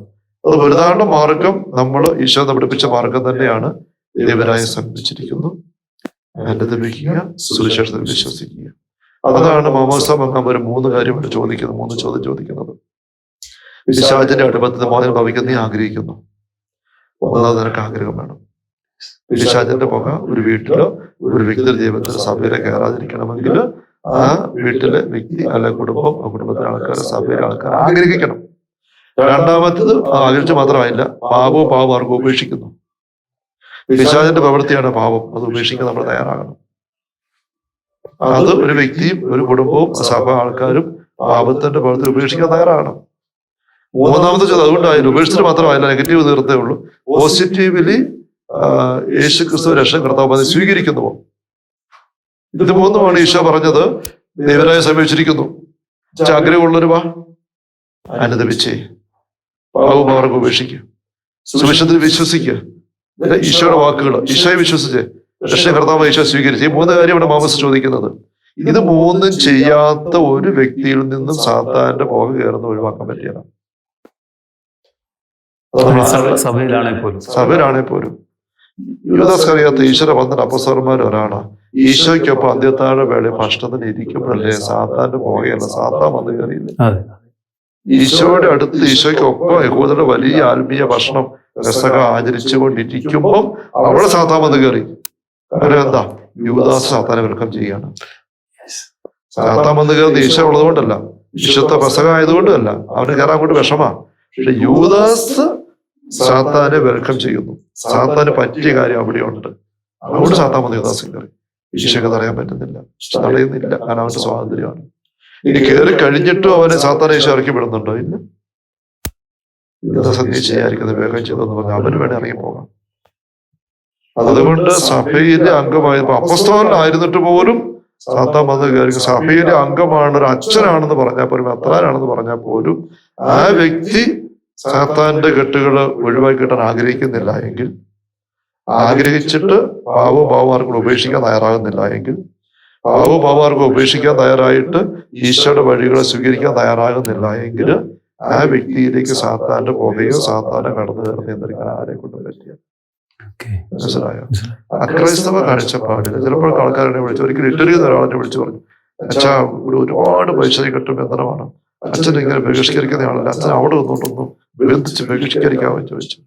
അത് പൊരുതാനുള്ള മാർഗം നമ്മൾ ഈശോ പഠിപ്പിച്ച മാർഗം തന്നെയാണ് ദൈവരായ സമീപിച്ചിരിക്കുന്നു എന്നെ ലഭിക്കുക സുവിശേഷത്തിൽ വിശ്വസിക്കുക. അതാണ് മാമോസ മങ്ങാൻ ഒരു മൂന്ന് കാര്യമായിട്ട് ചോദിക്കുന്നത് മൂന്ന് ചോദ്യം ചോദിക്കുന്നത്. വിശാചന്റെ അടുപ്പത്തിന് മോചനം ഭവിക്കാൻ നീ ആഗ്രഹിക്കുന്നു. ഒന്നാമത് നിനക്ക് ആഗ്രഹം വേണം. വിശാചന്റെ പുക ഒരു വീട്ടിലോ ഒരു വ്യക്തിയുടെ ജീവിതത്തിൽ സഭയിലെ കയറാതിരിക്കണമെങ്കിൽ ആ വീട്ടിലെ വ്യക്തി അല്ലെ കുടുംബം ആ കുടുംബത്തിലെ ആൾക്കാർ സഭയിലെ ആൾക്കാർ ആഗ്രഹിക്കണം. രണ്ടാമത്തത് അകൽച്ച മാത്രമായില്ല. പാപവും പാപമാർഗവും ഉപേക്ഷിക്കുന്നു. പിശാചിന്റെ പ്രവൃത്തിയാണ് പാപം. അത് ഉപേക്ഷിക്കാൻ നമ്മൾ തയ്യാറാകണം. അത് ഒരു വ്യക്തിയും ഒരു കുടുംബവും സഭ ആൾക്കാരും പാപത്തിന്റെ പ്രവൃത്തി ഉപേക്ഷിക്കാൻ തയ്യാറാകണം. മൂന്നാമത്തെ ചോദ്യം അതുകൊണ്ടായാലും ഉപേക്ഷിച്ചിട്ട് മാത്രമായില്ല നെഗറ്റീവ് തീർത്തേ ഉള്ളൂ. പോസിറ്റീവ്ലി യേശു ക്രിസ്തു രക്ഷ കർത്താവ് സ്വീകരിക്കുന്നുവോ ഇത് മൂന്നുമാണ് ഈശോ പറഞ്ഞത്. ദൈവരായ സമീപിച്ചിരിക്കുന്നു. ആഗ്രഹമുള്ളൊരു വാ. അനുദപിച്ചേ. പാവം അവർക്ക് ഉപേക്ഷിക്കുക സുവിശത്തിൽ വിശ്വസിക്കുക ഈശോയുടെ വാക്കുകൾ ഈശോയെ വിശ്വസിച്ച്. കർത്താവ് ഈശോ സ്വീകരിച്ചു. ഈ മൂന്ന് കാര്യം ഇവിടെ മാമസ് ചോദിക്കുന്നത്. ഇത് മൂന്നും ചെയ്യാത്ത ഒരു വ്യക്തിയിൽ നിന്നും സാത്താന്റെ പോക കയറുന്ന ഒഴിവാക്കാൻ പറ്റിയതാണ്. പോലും. സഭയിലാണെ പോലും. യുവദാസ് അറിയാത്ത ഈശ്വര വന്ന അപ്പസർമാർ ഒരാളാണ്. ഈശോയ്ക്കൊപ്പം അന്ത്യത്താഴ വേള ഭക്ഷണത്തിന് ഇരിക്കുമ്പോഴല്ലേ സാത്താന്റെ പോകയല്ല സാത്താൻ വന്ന് കയറിയില്ല ഈശോയുടെ അടുത്ത് ഈശോയ്ക്ക് ഒപ്പം യഹൂദരുടെ വലിയ ആത്മീയ ഭക്ഷണം രസക ആചരിച്ചുകൊണ്ടിരിക്കുമ്പോൾ അവിടെ സാത്താൻ വന്ന് കയറി. കാരണം എന്താ? യുവദാസ് സാത്താനെ വെൽക്കം ചെയ്യാണ് സാത്താൻ വന്ന് കയറുന്ന ഈശോ ഉള്ളതുകൊണ്ടല്ല. വിശുദ്ധ പെസക ആയതുകൊണ്ടല്ല. അവന് കയറാൻ കൊണ്ട് വിഷമാ പക്ഷെ യുവദാസ് സാത്താനെ വെൽക്കം ചെയ്യുന്നു. സാത്താന് പറ്റിയ കാര്യം അവിടെയുണ്ട്. അതുകൊണ്ട് സാത്താൻ വന്ന് യുവദാസ് കയറി. ഈശോക്ക് തടയാൻ പറ്റുന്നില്ല. തടയുന്നില്ല. കാരണം അവന്റെ സ്വാതന്ത്ര്യമാണ്. ഇനി കയറി കഴിഞ്ഞിട്ടും അവനെ സാത്താനേശ ഇറക്കി വിടുന്നുണ്ടോ ഇല്ല. ചെയ്യാതിരിക്കുന്നത് വേഗം ചെയ്തെന്ന് പറഞ്ഞാൽ അവന് വേണേ ഇറങ്ങി പോകാം. അതുകൊണ്ട് സഭയിലെ അംഗമായി അപ്പസ്തോലനായിരുന്നിട്ട് പോലും സാത്താൻ വന്ന് കയറി. സഭയിലെ അംഗമാണ് ഒരു അച്ഛനാണെന്ന് പറഞ്ഞാൽ പോലും അത്രാനാണെന്ന് പറഞ്ഞാൽ പോലും ആ വ്യക്തി സാത്താന്റെ കെട്ടുകൾ ഒഴിവാക്കി കിട്ടാൻ ആഗ്രഹിക്കുന്നില്ല എങ്കിൽ ആഗ്രഹിച്ചിട്ട് ഭാവോ പാവമാർക്കും ഉപേക്ഷിക്കാൻ തയ്യാറാകുന്നില്ല എങ്കിൽ പാവവും പാവമാർക്കും ഉപേക്ഷിക്കാൻ തയ്യാറായിട്ട് ഈശോയുടെ വഴികളെ സ്വീകരിക്കാൻ തയ്യാറാകുന്നില്ല. എങ്കിൽ ആ വ്യക്തിയിലേക്ക് സാത്താന്റെ പുകയോ സാത്താനെ കടന്നു കയറി നിയന്ത്രിക്കാൻ ആരെ കൊണ്ടും പറ്റിയ മനസ്സിലായോ? അക്രൈസ്തവ കാഴ്ചപ്പാടിൽ ചിലപ്പോൾ ആൾക്കാരെ വിളിച്ചു ഒരിക്കലും ഇറ്റലിയിൽ നിന്ന് ഒരാളെ വിളിച്ചു പറഞ്ഞു. അച്ഛാ ഇവിടെ ഒരുപാട് പൈസ കിട്ടും ബന്ധനമാണ്. അച്ഛൻ ഇങ്ങനെ ബഹിഷ്കരിക്കുന്ന ആളല്ല. അച്ഛൻ അവിടെ നിന്നോട്ടൊന്നും ബന്ധിച്ച് ബഹിഷ്കരിക്കാമെന്ന് ചോദിച്ചു.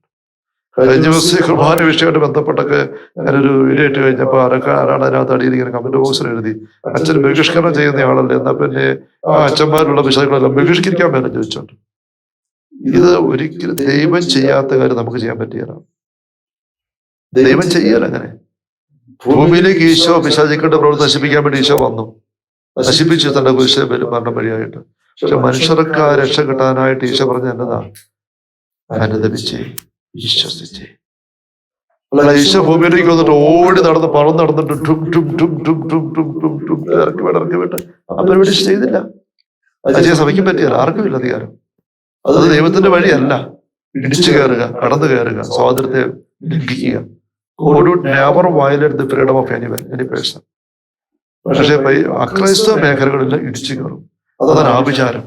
കഴിഞ്ഞ ദിവസം കുർബാന വിഷയമായിട്ട് ബന്ധപ്പെട്ടൊക്കെ ഞാനൊരു വീഡിയോ ഇട്ട് കഴിഞ്ഞപ്പോൾ ആരൊക്കെ ആരാണ് അതിനകത്ത് അടിയിൽ ഇങ്ങനെ കമന്റ് ബോക്സിൽ എഴുതി. അച്ഛൻ ബഹിഷ്കരണം ചെയ്യുന്ന ആളല്ലേ എന്നാ പിന്നെ ആ അച്ഛന്മാരുള്ള വിഷയങ്ങളെല്ലാം ബഹിഷ്കരിക്കാൻ വേണം ചോദിച്ചോണ്ട്. ഇത് ഒരിക്കലും ദൈവം ചെയ്യാത്ത കാര്യം നമുക്ക് ചെയ്യാൻ പറ്റിയതാണ് ദൈവം ചെയ്യല അങ്ങനെ. ഭൂമിയിലേക്ക് ഈശോ പിശാചിക്കളുടെ പ്രവൃത്തി നശിപ്പിക്കാൻ വേണ്ടി ഈശോ വന്നു. നശിപ്പിച്ചു. തന്റെ കുരിശിലെ പേര് മരണം വഴിയായിട്ട്. പക്ഷെ മനുഷ്യർക്ക് ആ രക്ഷ കിട്ടാനായിട്ട് ഈശോ പറഞ്ഞ എന്നതാ അനുദപിച്ചേ. വിശ്വസിച്ചേ. അല്ല ഈശോ ഭൂമിയിലേക്ക് വന്നിട്ട് ഓടി നടന്ന് പറന്ന് നടന്നിട്ട് ടും ടും ടും ടും ടും ടും ടും ടും ഇറക്കി വേണ്ട ഇറക്കി വിട്ട് ആ പരിപാടി ചെയ്തില്ല. അജയ സഭയ്ക്കും പറ്റിയല്ല ആർക്കും ഇല്ല അധികാരം. അത് ദൈവത്തിന്റെ വഴിയല്ല. ഇടിച്ചു കയറുക കടന്നു കയറുക സ്വാതന്ത്ര്യത്തെ ലംഘിക്കുക. ഒരു never violate the freedom of any any person പക്ഷേ അക്രൈസ്തവ മേഖലകളിൽ ഇടിച്ചു കയറും. അതാണ് ആഭിചാരം.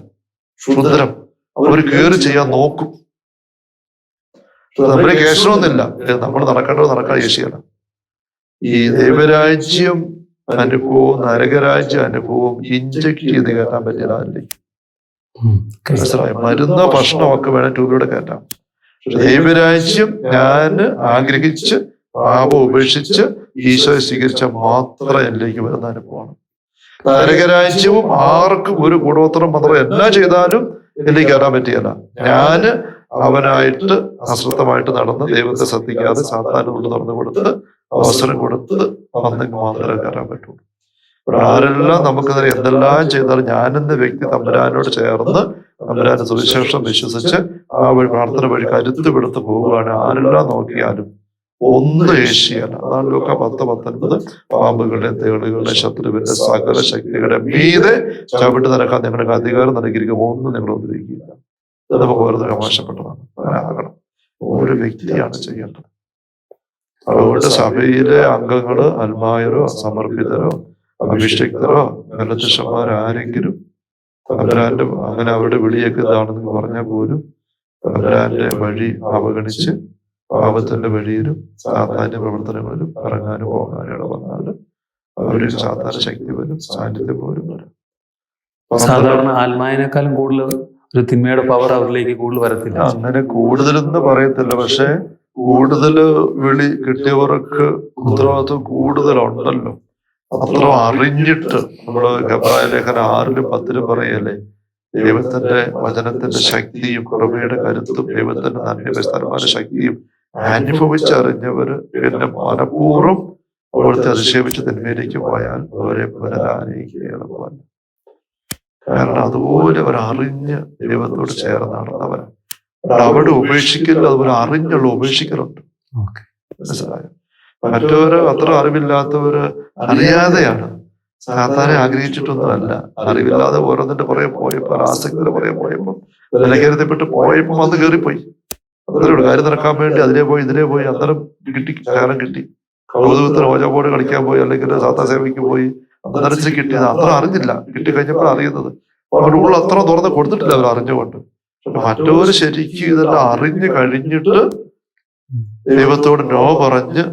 ക്ഷുദ്രം. അവർ കയറി ചെയ്യാൻ നോക്കും. നമ്മുടെ കേശവൊന്നുമില്ല നമ്മൾ നടക്കേണ്ടത് നടക്കാൻ ഏഷ്യയാണ് ഈ ദൈവരാജ്യം അനുഭവവും നരകരാജ്യ അനുഭവവും ഇഞ്ചക്ട് ചെയ്ത് കയറ്റാൻ പറ്റില്ലേ മനസ്സിലായി? മരുന്ന ഭക്ഷണമൊക്കെ വേണം ട്യൂബിലൂടെ കയറ്റാം ദൈവരാജ്യം ഞാൻ ആഗ്രഹിച്ച് പാപം ഉപേക്ഷിച്ച് ഈശോയെ സ്വീകരിച്ച മാത്രം എന്നിലേക്ക് വരുന്ന അനുഭവമാണ്. നരകരാജ്യവും ആർക്കും ഒരു കൂടോത്രം മാത്രം എല്ലാം ചെയ്താലും എന്നിലേക്ക് കയറാൻ പറ്റിയല്ല. ഞാൻ അവനായിട്ട് അശ്രദ്ധമായിട്ട് നടന്ന് ദൈവത്തെ ശ്രദ്ധിക്കാതെ സാധാരണ കൊണ്ട് തുറന്നു കൊടുത്ത് അവസരം കൊടുത്ത് വന്നെങ്കിൽ മാത്രമേ കയറാൻ പറ്റുള്ളൂ. ഇവിടെ ആരെല്ലാം നമുക്കെതിരെ എന്തെല്ലാം ചെയ്താലും ഞാനെന്ന വ്യക്തി തമ്പുരാനോട് ചേർന്ന് തമ്പുരാന്റെ സുവിശേഷം വിശ്വസിച്ച് ആ വഴി പ്രാർത്ഥന വഴി കരുത്ത് വെളുത്ത് പോവുകയാണ്. ആരെല്ലാം നോക്കിയാലും ഒന്ന് ഏഷ്യാണ് അതാണ് ലോക പത്ത് പത്തൊൻപത്. പാമ്പുകളുടെ തേളുകളുടെ ശത്രുവിന്റെ സകല ശക്തികളുടെ മീതെ ചവിട്ട് നിരക്കാൻ നിങ്ങൾക്ക് അധികാരം നൽകിയിരിക്കും ഒന്നും നിങ്ങൾ ഉപദ്രവിക്കില്ല. നമുക്ക് വെറുതെ അവകാശപ്പെട്ടതാണ് ആകണം ഒരു വ്യക്തിയാണ് ചെയ്യേണ്ടത്. അതുകൊണ്ട് സഭയിലെ അംഗങ്ങൾ അൽമായരോ സമർപ്പിതരോ അഭിഷിക്തരോ ഗലത്തിഷന്മാർ ആരെങ്കിലും തമ്പുരാന്റെ അങ്ങനെ അവരുടെ വിളിയൊക്കെ ഇതാണെന്ന് പറഞ്ഞാൽ പോലും തമ്പുരാന്റെ വഴി അവഗണിച്ച് പാപത്തിന്റെ വഴിയിലും സാധാന്യ പ്രവർത്തനങ്ങളിലും ഇറങ്ങാനും പോകാനും ഇട വന്നാൽ അവരുടെ സാധാരണ ശക്തി വരും സാന്നിധ്യം പോലും വരും. സാധാരണ ആത്മാവിനേക്കാളും കൂടുതൽ ഒരു തിന്മയുടെ പവർ അവരിലേക്ക് കൂടുതൽ വരത്തില്ല. അങ്ങനെ കൂടുതലെന്ന് പറയത്തില്ല. പക്ഷെ കൂടുതൽ വിളി കിട്ടിയവർക്ക് ഉത്തരവാദിത്വം കൂടുതലുണ്ടല്ലോ. അത്ര അറിഞ്ഞിട്ട് നമ്മൾ ഗബ്രായ ലേഖന ആറിലും പത്തിലും പറയല്ലേ ദൈവത്തിന്റെ വചനത്തിന്റെ ശക്തിയും കൃപയുടെ കരുത്തും ദൈവത്തിന്റെ നന്മ ശക്തിയും അനുഭവിച്ചറിഞ്ഞവര് പിന്നെ മനപൂർവം അവിടുത്തെ അധിക്ഷേപിച്ച് തിന്മയിലേക്ക് പോയാൽ അവരെ പുനരാനയിക്കുകയാണ്. എളുപ്പമല്ല കാരണം അതുപോലെ അവർ അറിഞ്ഞ് ദൈവത്തോട് ചേർന്ന് നടന്നവർ അവിടെ ഉപേക്ഷിക്കൽ അതുപോലെ അറിഞ്ഞുള്ള ഉപേക്ഷിക്കലുണ്ട്. മനസ്സിലായോ? മറ്റവര് അത്ര അറിവില്ലാത്തവര് അറിയാതെയാണ്. സാധാരണ ആഗ്രഹിച്ചിട്ടൊന്നുമല്ല. അറിവില്ലാതെ ഓരോന്നിന്റെ പുറകെ പോയപ്പോൾ ആസക്തിയുടെ പുറകെ പോയപ്പോൾ വിലകരുതപ്പെട്ട് പോയപ്പോൾ വന്ന് കയറിപ്പോയി അത്രേ ഉള്ളൂ. കാര്യം നടക്കാൻ വേണ്ടി അതിലേ പോയി ഇതിലേ പോയി അന്നേരം കിട്ടി കാലം കിട്ടി. കൗതുകത്തിന് ഓജോബോർഡ് കളിക്കാൻ പോയി അല്ലെങ്കിൽ സാത്താ സേവയ്ക്ക് പോയി അന്നേരം കിട്ടിയത്. അത്ര അറിഞ്ഞില്ല. കിട്ടിക്കഴിഞ്ഞപ്പോൾ അറിയുന്നത്. അവരുടെ ഉള്ളിൽ അത്ര തുറന്ന് കൊടുത്തിട്ടില്ല അവർ അറിഞ്ഞുകൊണ്ട്. മറ്റവർ ശരിക്കും ഇതെല്ലാം അറിഞ്ഞു കഴിഞ്ഞിട്ട് ദൈവത്തോട് നോ പറഞ്ഞ്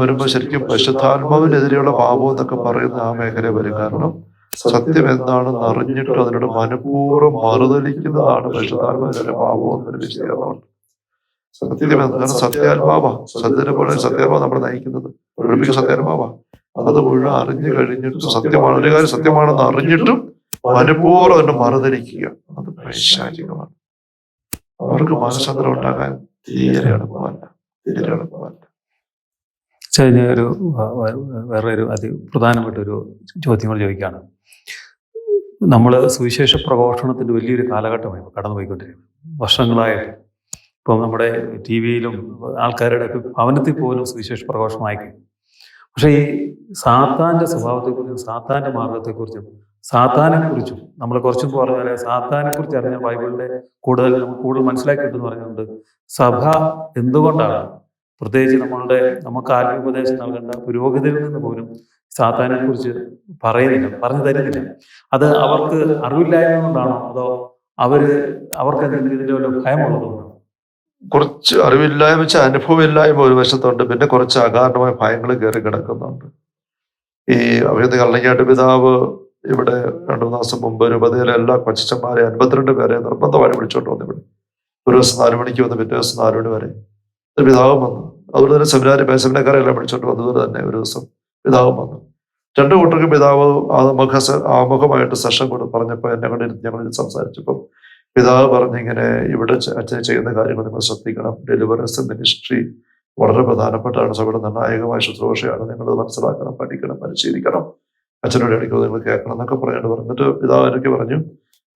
വരുമ്പോ ശരിക്കും പശുദ്ധാത്മാവിനെതിരെയുള്ള പാപം എന്നൊക്കെ പറയുന്ന ആ മേഖല വരും. കാരണം സത്യം എന്താണെന്ന് അറിഞ്ഞിട്ട് അതിനോട് മനഃപൂർവം മറുതലിക്കുന്നതാണ് പശുദ്ധാത്മാവിനെതിരെ പാപം എന്നൊരു വിശദീകരണമുണ്ട് സത്യം എന്താണ്? സത്യാത്മാവ. സത്യത്തിനെ പോലെ സത്യാത്മാവ് നമ്മളെ നയിക്കുന്നത്. ഒളിപ്പിക്കുന്ന സത്യാത്മാവ. അത് മുഴുവൻ അറിഞ്ഞു കഴിഞ്ഞിട്ടും സത്യമാണ്. ഒരു കാര്യം സത്യമാണെന്ന് അറിഞ്ഞിട്ടും മനഃപൂർവം അതിനെ മറുതരിക്കുക അത് പൈശാചികമാണ്. അവർക്ക് മനസ്സന്തരം ഉണ്ടാക്കാൻ തീരെ എളുപ്പമല്ല. തീരെ എളുപ്പമല്ല. ഞാൻ ഒരു വേറെ ഒരു അതി പ്രധാനപ്പെട്ട ഒരു ചോദ്യം കൂടി ചോദിക്കുകയാണ് നമ്മൾ സുവിശേഷ പ്രഘോഷണത്തിന്റെ വലിയൊരു കാലഘട്ടമായി ഇപ്പോൾ കടന്നുപോയിക്കൊണ്ടിരിക്കുന്നത് വർഷങ്ങളായിട്ട് ഇപ്പം നമ്മുടെ ടി വിയിലും ആൾക്കാരുടെ ഭവനത്തിൽ പോലും സുവിശേഷ പ്രഘോഷണമായി കഴിഞ്ഞു പക്ഷേ ഈ സാത്താന്റെ സ്വഭാവത്തെക്കുറിച്ചും സാത്താന്റെ മാർഗത്തെക്കുറിച്ചും സാത്താനെക്കുറിച്ചും നമ്മൾ കുറച്ചും പറഞ്ഞാൽ സാത്താനെ കുറിച്ച് അറിഞ്ഞ ബൈബിളിന്റെ കൂടുതൽ കൂടുതൽ മനസ്സിലാക്കി കിട്ടുമെന്ന് പറഞ്ഞുകൊണ്ട് സഭ എന്തുകൊണ്ടാണ് പ്രത്യേകിച്ച് നമ്മളുടെ നമുക്ക് ആത്മീയോപദേശം നൽകേണ്ട പുരോഹിതരിൽ നിന്ന് പോലും സാത്താനെ കുറിച്ച് പറയുന്നില്ല പറഞ്ഞു തരുന്നില്ല. അത് അവർക്ക് അറിവില്ലായ്മ കൊണ്ടാണോ? അതോ അവർ അവർക്ക് എന്തെങ്കിലും ഇതിന്റെ വല്ല ഭയമുള്ളതുകൊണ്ടാണോ കുറച്ച് അറിവില്ലായ്മ വെച്ച അനുഭവമില്ലായ്മ ഒരു വശത്തുണ്ട്. പിന്നെ കുറച്ച് അകാരണമായ ഭയങ്ങൾ കയറി കിടക്കുന്നുണ്ട്. ഈ അഭിനന്ദ കള്ളങ്ങാട്ട് പിതാവ് ഇവിടെ രണ്ടു ദിവസം മുമ്പ് രൂപതയിലെ എല്ലാ കൊച്ചന്മാരെ അൻപത്തിരണ്ട് പേരെ നിർബന്ധമായി വിളിച്ചോണ്ട് വന്നു ഇവിടെ. ഒരു ദിവസം നാല് മണിക്ക് വന്ന് പിറ്റേ ദിവസം നാല് മണി വരെ. പിതാവും വന്നു. അതുപോലെ തന്നെ സെമിനാരി സെമിനാക്കാരെ എല്ലാം വിളിച്ചോണ്ട് വന്നതുപോലെ തന്നെ ഒരു ദിവസം പിതാവും വന്നു. രണ്ടു കൂട്ടർക്ക് പിതാവ് ആമുഖ ആമുഖമായിട്ട് സെഷൻ കൊണ്ട് പറഞ്ഞപ്പോൾ എന്നെ കണ്ടിരുന്ന് ഞങ്ങൾ സംസാരിച്ചപ്പോൾ പിതാവ് പറഞ്ഞിങ്ങനെ ഇവിടെ അച്ഛൻ ചെയ്യുന്ന കാര്യങ്ങൾ നിങ്ങൾ ശ്രദ്ധിക്കണം. ഡെലിവറൻസ് മിനിസ്ട്രി വളരെ പ്രധാനപ്പെട്ടാണ്. സഭയുടെ നിർണായകമായ ശുശ്രൂഷയാണ്. നിങ്ങളത് മനസ്സിലാക്കണം പഠിക്കണം പരിശീലിക്കണം. അച്ഛനോട് ഇടയ്ക്ക് നിങ്ങൾ കേൾക്കണം എന്നൊക്കെ പറഞ്ഞിട്ട് പറഞ്ഞിട്ട് പിതാവ് എനിക്ക് പറഞ്ഞു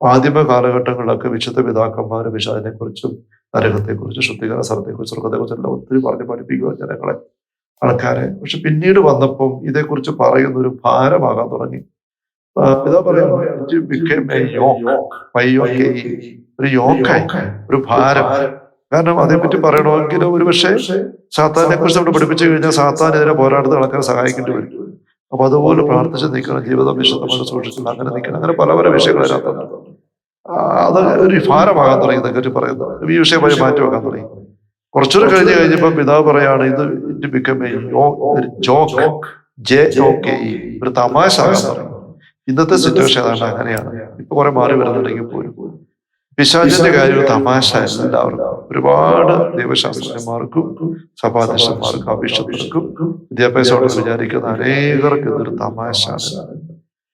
ആദ്യമ കാലഘട്ടങ്ങളിലൊക്കെ വിശുദ്ധ പിതാക്കന്മാർ വിശാദിനെ കുറിച്ചും നരകത്തെക്കുറിച്ചും ശുദ്ധീകരണ സ്ഥലത്തെക്കുറിച്ചും സ്വർഗത്തെക്കുറിച്ചും എല്ലാം ഒത്തിരി പറഞ്ഞ് പഠിപ്പിക്കുക ജനങ്ങളെ ആൾക്കാരെ. പക്ഷെ പിന്നീട് വന്നപ്പം ഇതേക്കുറിച്ച് പറയുന്നൊരു ഭാരമാകാൻ തുടങ്ങി. പിതാവ് പറയാം ഒരു യോക്കായി ഒരു ഭാരം. കാരണം അതേപ്പറ്റി പറയണമെങ്കിൽ ഒരു പക്ഷേ സാത്താനെ കുറിച്ച് നമ്മൾ പഠിപ്പിച്ചു കഴിഞ്ഞാൽ സാത്താനെതിരെ പോരാടുന്ന നടക്കാൻ സഹായിക്കേണ്ടി വരും. അപ്പൊ അതുപോലെ പ്രാർത്ഥിച്ച് നിൽക്കണം. ജീവിതം വിശദമായിട്ട് സൂക്ഷിക്കണം അങ്ങനെ നിൽക്കണം. അങ്ങനെ പല പല വിഷയങ്ങൾ അതിനകത്തുണ്ട്. അത് ഒരു ഭാരമാകാൻ തുടങ്ങി ഇതൊക്കെ പറയുന്നത് ഈ വിഷയമായി മാറ്റി വെക്കാൻ തുടങ്ങി കുറച്ചുകൂടെ കഴിഞ്ഞ് കഴിഞ്ഞപ്പോൾ പിതാവ് പറയാണ് ഇത് it become a joke. J joke ഒരു തമാശ ആകാൻ തുടങ്ങി. ഇന്നത്തെ സിറ്റുവേഷൻ ഏതാണ്ട് അങ്ങനെയാണ്. ഇപ്പൊ കുറെ മാറി വരുന്നുണ്ടെങ്കിൽ പോലും. പിശാചിന്റെ കാര്യം ഒരു തമാശ എല്ലാവർക്കും ഒരുപാട് ദൈവശാസ്ത്രജ്ഞന്മാർക്കും സഭാധ്യക്ഷന്മാർക്കും അഭിഷേകർക്കും വിദ്യാഭ്യാസമുണ്ടെന്ന് വിചാരിക്കുന്ന അനേകർക്ക് ഇതൊരു തമാശയാണ്.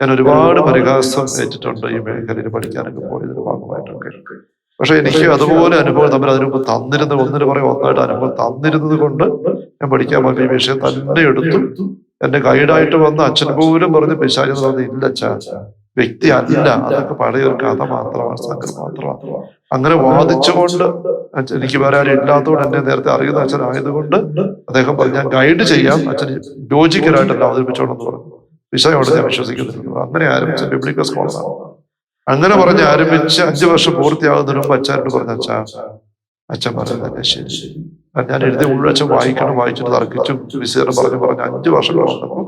ഞാൻ ഒരുപാട് പരിഹാസം ഏറ്റിട്ടുണ്ട് ഈ മേഖലയിൽ പഠിക്കാനൊക്കെ പോയതിന്റെ ഭാഗമായിട്ടൊക്കെ. പക്ഷെ എനിക്ക് അതുപോലെ അനുഭവം തമ്മിൽ അതിന് മുമ്പ് തന്നിരുന്ന ഒന്നിന് പറയും ഒന്നായിട്ട് അനുഭവം തന്നിരുന്നത് കൊണ്ട് ഞാൻ പഠിക്കാൻ പറ്റിയ ഈ വിഷയം തന്നെ എടുത്തു. എന്റെ ഗൈഡായിട്ട് വന്ന അച്ഛൻ പോലും പറഞ്ഞ് പിശാചി എന്ന് പറഞ്ഞ ഇല്ല അച്ഛാ. വ്യക്തി അല്ല അതൊക്കെ പഴയ ഒരു കഥ മാത്രമാണ് സംഘം മാത്രമാണ്. അങ്ങനെ വാദിച്ചുകൊണ്ട് എനിക്ക് വേറെ ആരും ഇല്ലാത്തതുകൊണ്ട് എന്നെ നേരത്തെ അറിയുന്ന അച്ഛൻ ആയതുകൊണ്ട് അദ്ദേഹം പറഞ്ഞു ഞാൻ ഗൈഡ് ചെയ്യാം. അച്ഛൻ ലോജിക്കലായിട്ടല്ല അവതരിപ്പിച്ചോണെന്ന് പറഞ്ഞു. വിഷയോട് ഞാൻ വിശ്വസിക്കുന്നില്ല. അങ്ങനെ ആരംഭിച്ച ബിബ്ലിക്കൽ സ്കോളറാണ് അങ്ങനെ പറഞ്ഞ് ആരംഭിച്ച് അഞ്ചു വർഷം പൂർത്തിയാകുന്നതിന് അച്ഛനോട് പറഞ്ഞ അച്ഛാ അച്ഛൻ പറഞ്ഞു തന്നെ ശരി. ഞാൻ എഴുതി മുഴുവൻ വായിക്കണം വായിച്ചിട്ട് തർക്കിച്ചു. വിശീലനം പറഞ്ഞു പറഞ്ഞു അഞ്ച് വർഷം വന്നപ്പോൾ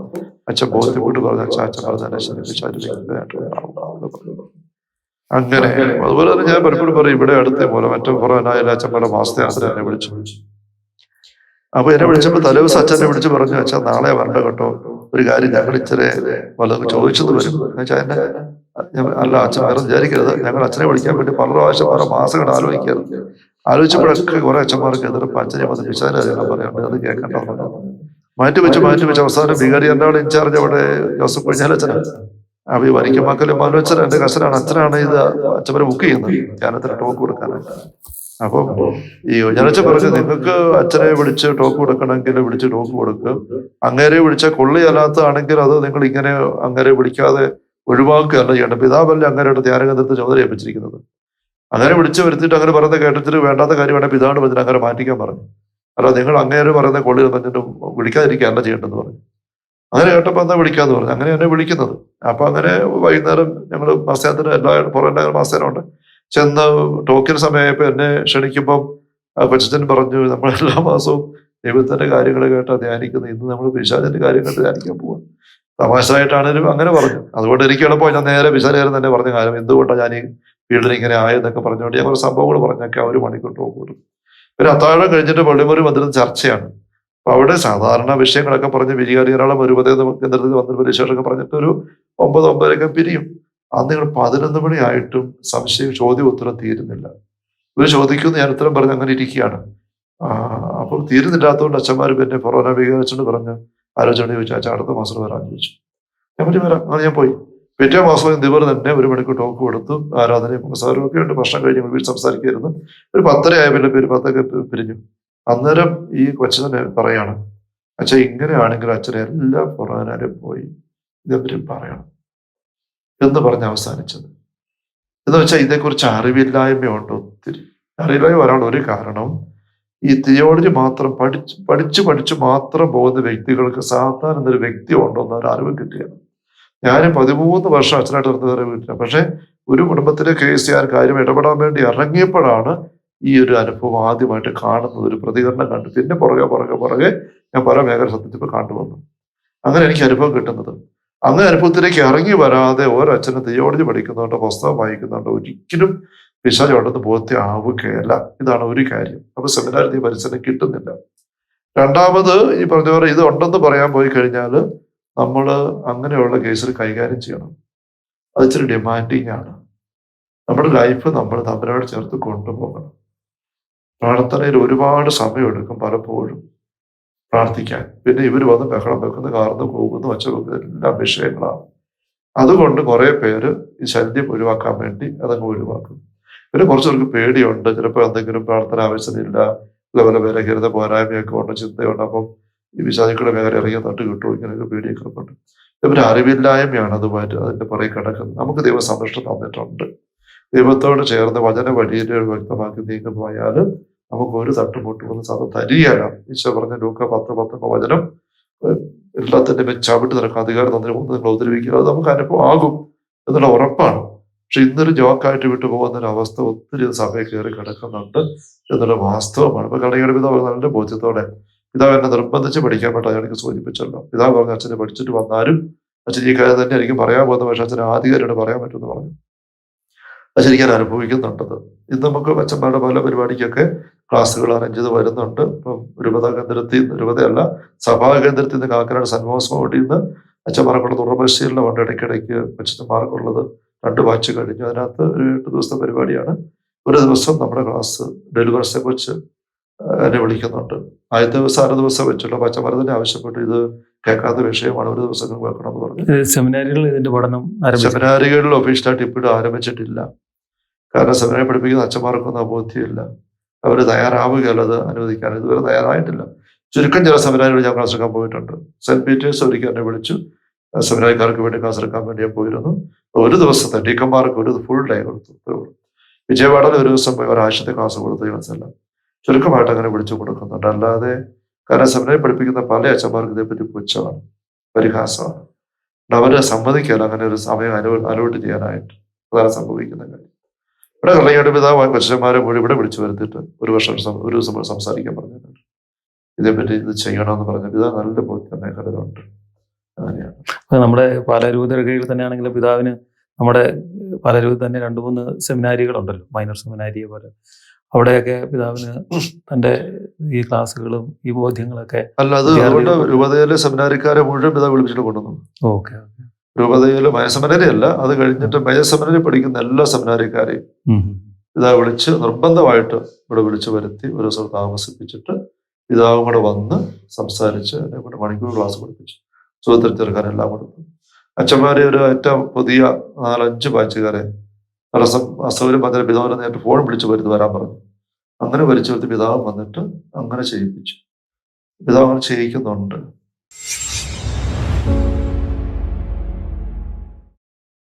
അച്ഛൻ ബോധ്യപ്പെട്ട് പറഞ്ഞു അച്ഛൻ അച്ഛൻ പറഞ്ഞു. ശരിപ്പിച്ചു അങ്ങനെ. അതുപോലെ തന്നെ ഞാൻ പലപ്പോഴും പറയും ഇവിടെ അടുത്ത് പോലെ മറ്റേ അച്ഛൻ പല മാസത്തെ അച്ഛൻ എന്നെ വിളിച്ചു. അപ്പൊ എന്നെ വിളിച്ചപ്പോൾ തലേദിവസം അച്ഛനെ വിളിച്ച് പറഞ്ഞു അച്ഛൻ നാളെ വരണ്ട കേട്ടോ. ഒരു കാര്യം ഞങ്ങൾ ഇച്ചിരി വല്ലതും ചോദിച്ചത് വരും. എന്നുവെച്ചാൽ എന്നെ അല്ല അച്ഛൻ വേറെ വിചാരിക്കരുത്. ഞങ്ങൾ അച്ഛനെ വിളിക്കാൻ വേണ്ടി പല പ്രാവശ്യം പല മാസങ്ങൾ ആലോചിക്കരുത് ആലോചിച്ചപ്പോഴൊക്കെ കുറെ അച്ഛന്മാർക്ക് എതിർപ്പ് അച്ഛനെ വന്ന് വിശാല കാര്യങ്ങൾ പറയാണ്ട് അത് കേൾക്കണ്ട മാറ്റി വെച്ച് മാറ്റി വെച്ച് അവസാനം ബിഹാരി എന്താണ് ഇൻചാർജ് അവിടെ? ജോസഫ് കഴിഞ്ഞാലച്ഛനാണ് അവ ഈ മക്കളും മാനോച്ചൻ എന്റെ കസനാണ്. അച്ഛനാണ് ഇത് അച്ഛനെ ബുക്ക് ചെയ്യുന്നത്. ധ്യാനത്തിന് ടോക്ക് കൊടുക്കാനായിട്ട്. അപ്പം ഈ ഞാനച്ഛൻ പറഞ്ഞു നിങ്ങൾക്ക് അച്ഛനെ വിളിച്ച് ടോക്ക് കൊടുക്കണമെങ്കിൽ വിളിച്ച് ടോക്ക് കൊടുക്കും. അങ്ങേരെ വിളിച്ച കൊള്ളിയല്ലാത്തതാണെങ്കിൽ അത് നിങ്ങൾ ഇങ്ങനെ അങ്ങേരെ വിളിക്കാതെ ഒഴിവാക്കുകയല്ല ചെയ്യേണ്ടത്. പിതാവല്ലേ അങ്ങേരുടെ ധ്യാനകേന്ദ്രത്തെ ചുമതല ഏൽപ്പിച്ചിരിക്കുന്നത്. അങ്ങനെ വിളിച്ചു വരുത്തിയിട്ട് അങ്ങനെ പറയുന്ന കേട്ടിട്ട് വേണ്ടാത്ത കാര്യമാണ് പിതാവിന് പറഞ്ഞിട്ട് അങ്ങനെ മാറ്റിക്കാൻ പറഞ്ഞു. അല്ല നിങ്ങൾ അങ്ങേര് പറയുന്ന കൊള്ളി പറഞ്ഞിട്ട് വിളിക്കാതിരിക്കുകയല്ല ചെയ്യേണ്ടതെന്ന് പറഞ്ഞു. അങ്ങനെ കേട്ടപ്പോൾ എന്താ വിളിക്കാന്ന് പറഞ്ഞു. അങ്ങനെ എന്നെ വിളിക്കുന്നത്. അപ്പൊ അങ്ങനെ വൈകുന്നേരം ഞങ്ങൾ മാസേനത്തിന് എല്ലാ പുറമെ മാസേനുണ്ട് ചെന്ന് ടോക്കിന് സമയമായപ്പോൾ എന്നെ ക്ഷണിക്കുമ്പം കൊച്ചൻ പറഞ്ഞു നമ്മൾ എല്ലാ മാസവും ദൈവത്തിന്റെ കാര്യങ്ങൾ കേട്ടാ ധ്യാനിക്കുന്നത് ഇന്ന് നമ്മൾ പിശാചിന്റെ കാര്യങ്ങൾ ധ്യാനിക്കാൻ പോകും തമാശയായിട്ടാണേലും അങ്ങനെ പറഞ്ഞു. അതുകൊണ്ട് എനിക്ക് എളുപ്പം ഞാൻ നേരെ വിശാലേരം തന്നെ പറഞ്ഞ. കാര്യം എന്തുകൊണ്ടാണ് ഞാൻ ഫീൽഡിൽ ഇങ്ങനെ ആയതെന്നൊക്കെ പറഞ്ഞുകൊണ്ട് ഞാൻ കുറേ സംഭവങ്ങൾ പറഞ്ഞൊക്കെ ആ ഒരു മണിക്കൂർ ടോക്ക് പിന്നെ അത്താഴം കഴിഞ്ഞിട്ട് വെള്ളിമുറി മന്ദിരം ചർച്ചയാണ്. അപ്പൊ അവിടെ സാധാരണ വിഷയങ്ങളൊക്കെ പറഞ്ഞ് വിരികാരി ഒരാളെ ഒരുപതേ കേന്ദ്രത്തിൽ വന്നൊരു വിശേഷമൊക്കെ പറഞ്ഞിട്ട് ഒരു ഒമ്പത് ഒമ്പതരൊക്കെ പിരിയും. അന്ന് നിങ്ങൾ പതിനൊന്ന് മണിയായിട്ടും സംശയം ചോദ്യം ഉത്തരം തീരുന്നില്ല. ഇവർ ചോദിക്കുന്നു ഞാൻ ഉത്തരം പറഞ്ഞ് അങ്ങനെ ഇരിക്കുകയാണ്. അപ്പം തീരുന്നില്ലാത്തതുകൊണ്ട് അച്ഛന്മാർ പിന്നെ ഫൊറോന വികാരിച്ചുകൊണ്ട് പറഞ്ഞ് ആലോചന ചോദിച്ചു അച്ഛൻ അടുത്ത മാസം വരാൻ ചോദിച്ചു. ഞാൻ പറ്റി വരാം. ഞാൻ പോയി. പിറ്റേ മാസം ദിവർ തന്നെ ഒരു മണിക്കൂർ ടോക്ക് കൊടുത്തു ആരാധനയും പ്രസാരവും ഒക്കെ ഉണ്ട് ഭക്ഷണം കഴിഞ്ഞ് വീട്ടിൽ സംസാരിക്കായിരുന്നു. ഒരു പത്തര ആയ പിന്നെ പേര് പത്തൊക്കെ പിരിഞ്ഞു. അന്നേരം ഈ കൊച്ചിനെ പറയാണ് അച്ഛൻ ഇങ്ങനെയാണെങ്കിൽ അച്ഛനെ എല്ലാ പുറകാരും പോയി ഇതെപ്പറ്റും പറയണം. എന്ന് പറഞ്ഞ് അവസാനിച്ചത്. എന്ന് വെച്ചാൽ ഇതേക്കുറിച്ച് അറിവില്ലായ്മയുണ്ട് ഒത്തിരി. അറിവില്ലായ്മ വരാനുള്ള ഒരു കാരണം ഈ തിയോളജി മാത്രം പഠിച്ച് പഠിച്ച് പഠിച്ച് മാത്രം പോകുന്ന വ്യക്തികൾക്ക് സാധാരണ എന്നൊരു വ്യക്തി ഉണ്ടോ എന്നൊരു അറിവ് കിട്ടിയത് ഞാൻ പതിമൂന്ന് വർഷം അച്ഛനായിട്ട് നടന്ന അറിവ് പക്ഷേ ഒരു കുടുംബത്തിലെ കെ സി ആർ കാര്യം ഇടപെടാൻ വേണ്ടി ഇറങ്ങിയപ്പോഴാണ് ഈ ഒരു അനുഭവം ആദ്യമായിട്ട് കാണുന്നത്. ഒരു പ്രതികരണം കണ്ടു പിന്നെ പുറകെ പുറകെ പുറകെ ഞാൻ പല മേഖല സത്യത്തിൽ കണ്ടുവന്നു. അങ്ങനെ എനിക്ക് അനുഭവം കിട്ടുന്നത്. അങ്ങനെ അനുഭവത്തിലേക്ക് ഇറങ്ങി വരാതെ ഓരോ അച്ഛനും തിയോളജി പഠിക്കുന്നുണ്ടോ പുസ്തകം വായിക്കുന്നുണ്ടോ ഒരിക്കലും പിശാച് ഉണ്ടെന്ന് ബോധ്യമാവുകയല്ല ഇതാണ് ഒരു കാര്യം. അപ്പൊ സെമിനാറിൽ ഈ പരിസരം കിട്ടുന്നില്ല. രണ്ടാമത് ഈ പറഞ്ഞ പോലെ ഇത് ഉണ്ടെന്ന് പറയാൻ പോയി കഴിഞ്ഞാൽ നമ്മൾ അങ്ങനെയുള്ള കേസിൽ കൈകാര്യം ചെയ്യണം. അത് ഇച്ചിരി ഡിമാൻഡിങ് ആണ്. നമ്മുടെ ലൈഫ് നമ്മൾ തമ്മിലോട് ചേർത്ത് കൊണ്ടുപോകണം. പ്രാർത്ഥനയിൽ ഒരുപാട് സമയമെടുക്കും പലപ്പോഴും പ്രാർത്ഥിക്കാൻ. പിന്നെ ഇവർ വന്ന് ബഹളം വെക്കുന്നു കാർന്ന് പോകുന്നു ഒച്ച വെക്കുന്ന എല്ലാം വിഷയങ്ങളാണ്. അതുകൊണ്ട് കുറേ പേര് ഈ ശല്യം ഒഴിവാക്കാൻ വേണ്ടി അതങ്ങ് ഒഴിവാക്കും. പിന്നെ കുറച്ച് പേർക്ക് പേടിയുണ്ട്. ചിലപ്പോൾ എന്തെങ്കിലും പ്രാർത്ഥന ആവശ്യമില്ല. അതുപോലെ പല ബലഹീനത പോരായ്മയൊക്കെ ഉണ്ട് ചിന്തയുണ്ട്. അപ്പം ഈ വിശാദിക്കളുടെ മേഖല ഇറങ്ങിയ തട്ട് കിട്ടുമോ? ഇങ്ങനെയൊക്കെ പേടിയൊക്കെ ഉണ്ട്. ഇതൊരു അറിവില്ലായ്മയാണ് അതുമായിട്ട് അതിന്റെ പുറകെ കിടക്കുന്നത്. നമുക്ക് ദൈവം സംരക്ഷണം തന്നിട്ടുണ്ട്. ദൈവത്തോട് ചേർന്ന് വചന വഴിയിൽ വ്യക്തമാക്കി നീക്കം പോയാൽ നമുക്ക് ഒരു തട്ടുമുട്ട് വന്ന് സാധനം തരികയല്ല ഈശോ പറഞ്ഞ ലൂക്ക പത്ത് പത്തൊക്കെ വചനം എല്ലാത്തിന്റെ എല്ലാത്തിന്റെ മേൽ ചവിട്ട് നിനക്ക് അധികാരം തന്നെ ഒന്ന് നിങ്ങൾ ഉപദ്രവിക്കുക അത് നമുക്ക് അനുഭവം ആകും എന്നുള്ള ഉറപ്പാണ്. പക്ഷെ ഇന്നൊരു ജോക്കായിട്ട് വിട്ടു പോകുന്ന ഒരു അവസ്ഥ ഒത്തിരി സഭയിൽ കയറി കിടക്കുന്നുണ്ട് എന്നുള്ള വാസ്തവമാണ്. ഇപ്പൊ കടയുടെ പിതാവ് നല്ല ബോധ്യത്തോടെ പിതാവ് എന്നെ നിർബന്ധിച്ച് പഠിക്കാൻ പറ്റാതെ എനിക്ക് സൂചിപ്പിച്ചല്ലോ. പിതാവ് പറഞ്ഞു അച്ഛനെ പഠിച്ചിട്ട് വന്നാലും അച്ഛൻ ഈ കാര്യം തന്നെ എനിക്ക് പറയാൻ പോകുന്ന. പക്ഷേ അച്ഛനെ ആധികാരിയോട് പറയാൻ പറ്റുമെന്ന് പറഞ്ഞു. അത് ഞാൻ അനുഭവിക്കുന്നുണ്ടത് ഇന്ന് നമുക്ക് അച്ഛന്മാരുടെ പല പരിപാടിക്കൊക്കെ ക്ലാസ്സുകൾ അറേഞ്ച് ചെയ്ത് വരുന്നുണ്ട്. ഇപ്പം രൂപത കേന്ദ്രത്തിൽ രൂപതയല്ല സഭാ കേന്ദ്രത്തിൽ നിന്ന് കാക്കനാട് സന്മോസം ഓടിയിൽ നിന്ന് അച്ഛന്മാർക്കുള്ള തുടർ പരിശീലനം ഉണ്ട്. ഇടയ്ക്കിടയ്ക്ക് കൊച്ചന്മാർക്കുള്ളത് രണ്ട് ബാച്ച് കഴിഞ്ഞു. അതിനകത്ത് ഒരു എട്ട് ദിവസത്തെ പരിപാടിയാണ്. ഒരു ദിവസം നമ്മുടെ ക്ലാസ് ഡെലിവറസിനെ കുറിച്ച് എന്നെ വിളിക്കുന്നുണ്ട്. ആദ്യത്തെ ദിവസം അര ദിവസം വെച്ചുള്ള പച്ചമരത്തിനെ ആവശ്യപ്പെട്ട്. ഇത് കേൾക്കാത്ത വിഷയമാണ്. ഒരു ദിവസം കേൾക്കണം എന്ന് പറഞ്ഞു സെമിനാരികൾ ഇതിന്റെ പഠനം സെമിനാരികളിൽ ഒഫീഷ്യലായിട്ട് ഇപ്പോഴും ആരംഭിച്ചിട്ടില്ല. കാരണം സെമിനാരി പഠിപ്പിക്കുന്ന അച്ഛന്മാർക്കൊന്നും അബോധ്യമില്ല. അവർ തയ്യാറാവുകയല്ല അത് അനുവദിക്കാൻ. ഇതുവരെ തയ്യാറായിട്ടില്ല. ചുരുക്കം ചില സെമിനാരികൾ ഞാൻ ക്ലാസ് പോയിട്ടുണ്ട്. സെന്റ് പീറ്റേഴ്സ് ഒരിക്കൽ എന്നെ വിളിച്ചു. സെമിനാരിക്കാർക്ക് വേണ്ടി ക്ലാസ് എടുക്കാൻ വേണ്ടി ഞാൻ പോയിരുന്നു. ഒരു ദിവസത്തെ ഡീക്കന്മാർക്ക് ഒരു ഫുൾ ഡേ കൊടുത്തു. വിജയവാഡയിൽ ഒരു ദിവസം പോയി ഒരാഴ്ചത്തെ ക്ലാസ് കൊടുത്തു. മനസ്സിലായി ചുരുക്കമായിട്ട് അങ്ങനെ വിളിച്ചു കൊടുക്കുന്നുണ്ട്. അല്ലാതെ കാരണം പഠിപ്പിക്കുന്ന പല അച്ഛന്മാർക്ക് ഇതേപ്പറ്റി പുച്ഛമാണ് പരിഹാസമാണ്. അവർ സമ്മതിക്കാൻ അങ്ങനെ ഒരു സമയം അനു അലോട്ട് ചെയ്യാനായിട്ട്. അതാണ് സംഭവിക്കുന്ന കാര്യം. ഇവിടെ കള്ളങ്ങാട് പിതാവ് അച്ഛന്മാരെ മുഴുവൻ ഇവിടെ വിളിച്ചു വരുത്തിയിട്ട് ഒരു വർഷം ഒരു ദിവസം സംസാരിക്കാൻ പറഞ്ഞിട്ടുണ്ട്. ഇതേപ്പറ്റി ഇത് ചെയ്യണമെന്ന് പറഞ്ഞ പിതാവ് നല്ല ബോധ്യം മേഖലകളുണ്ട് അങ്ങനെയാണ്. നമ്മുടെ പാലാരൂപതയുടെ കീഴിൽ തന്നെയാണെങ്കിലും പിതാവിന് നമ്മുടെ പാലാരൂപത്തിൽ തന്നെ രണ്ട് മൂന്ന് സെമിനാരികളുണ്ടല്ലോ. മൈനർ സെമിനാരിയെ പോലെ. അവിടെയൊക്കെ പിതാവിന് തന്റെ ഈ ക്ലാസ്സുകളും ഈ ബോധ്യങ്ങളൊക്കെ അല്ല അത് അതുകൊണ്ട് രൂപതയിലെ സെമിനാരിക്കാരെ മുഴുവൻ പിതാവ് വിളിച്ചിട്ട് കൊണ്ടുവന്നു. ഓക്കെ രൂപതയിലെ മയസെമിനാരി അല്ല അത് കഴിഞ്ഞിട്ട് മയസെമിനാരി പഠിക്കുന്ന എല്ലാ സെമിനാരിക്കാരെയും പിതാവ് വിളിച്ച് നിർബന്ധമായിട്ട് ഇവിടെ വിളിച്ചു വരുത്തി ഒരു ദിവസം താമസിപ്പിച്ചിട്ട് പിതാവും കൂടെ വന്ന് സംസാരിച്ച് എന്നെ കൊണ്ട് മണിക്കൂർ ക്ലാസ് പഠിപ്പിച്ചു. സുഹൃത്തിൽ ചെറുക്കാരെല്ലാം കൊടുത്തു. അച്ഛന്മാരെ ഒരു ഏറ്റവും പുതിയ നാലഞ്ച് ബാച്ചുകാരെ തടസ്സം വന്നിട്ട് പിതാവിനെ നേരിട്ട് ഫോൺ വിളിച്ച് വരുത്തി വരാൻ പറഞ്ഞു. അങ്ങനെ വരിച്ചു വരുത്തി പിതാവ് വന്നിട്ട് അങ്ങനെ ചെയ്യിപ്പിച്ചു. പിതാവ് അങ്ങനെ ചെയ്യിക്കുന്നുണ്ട്.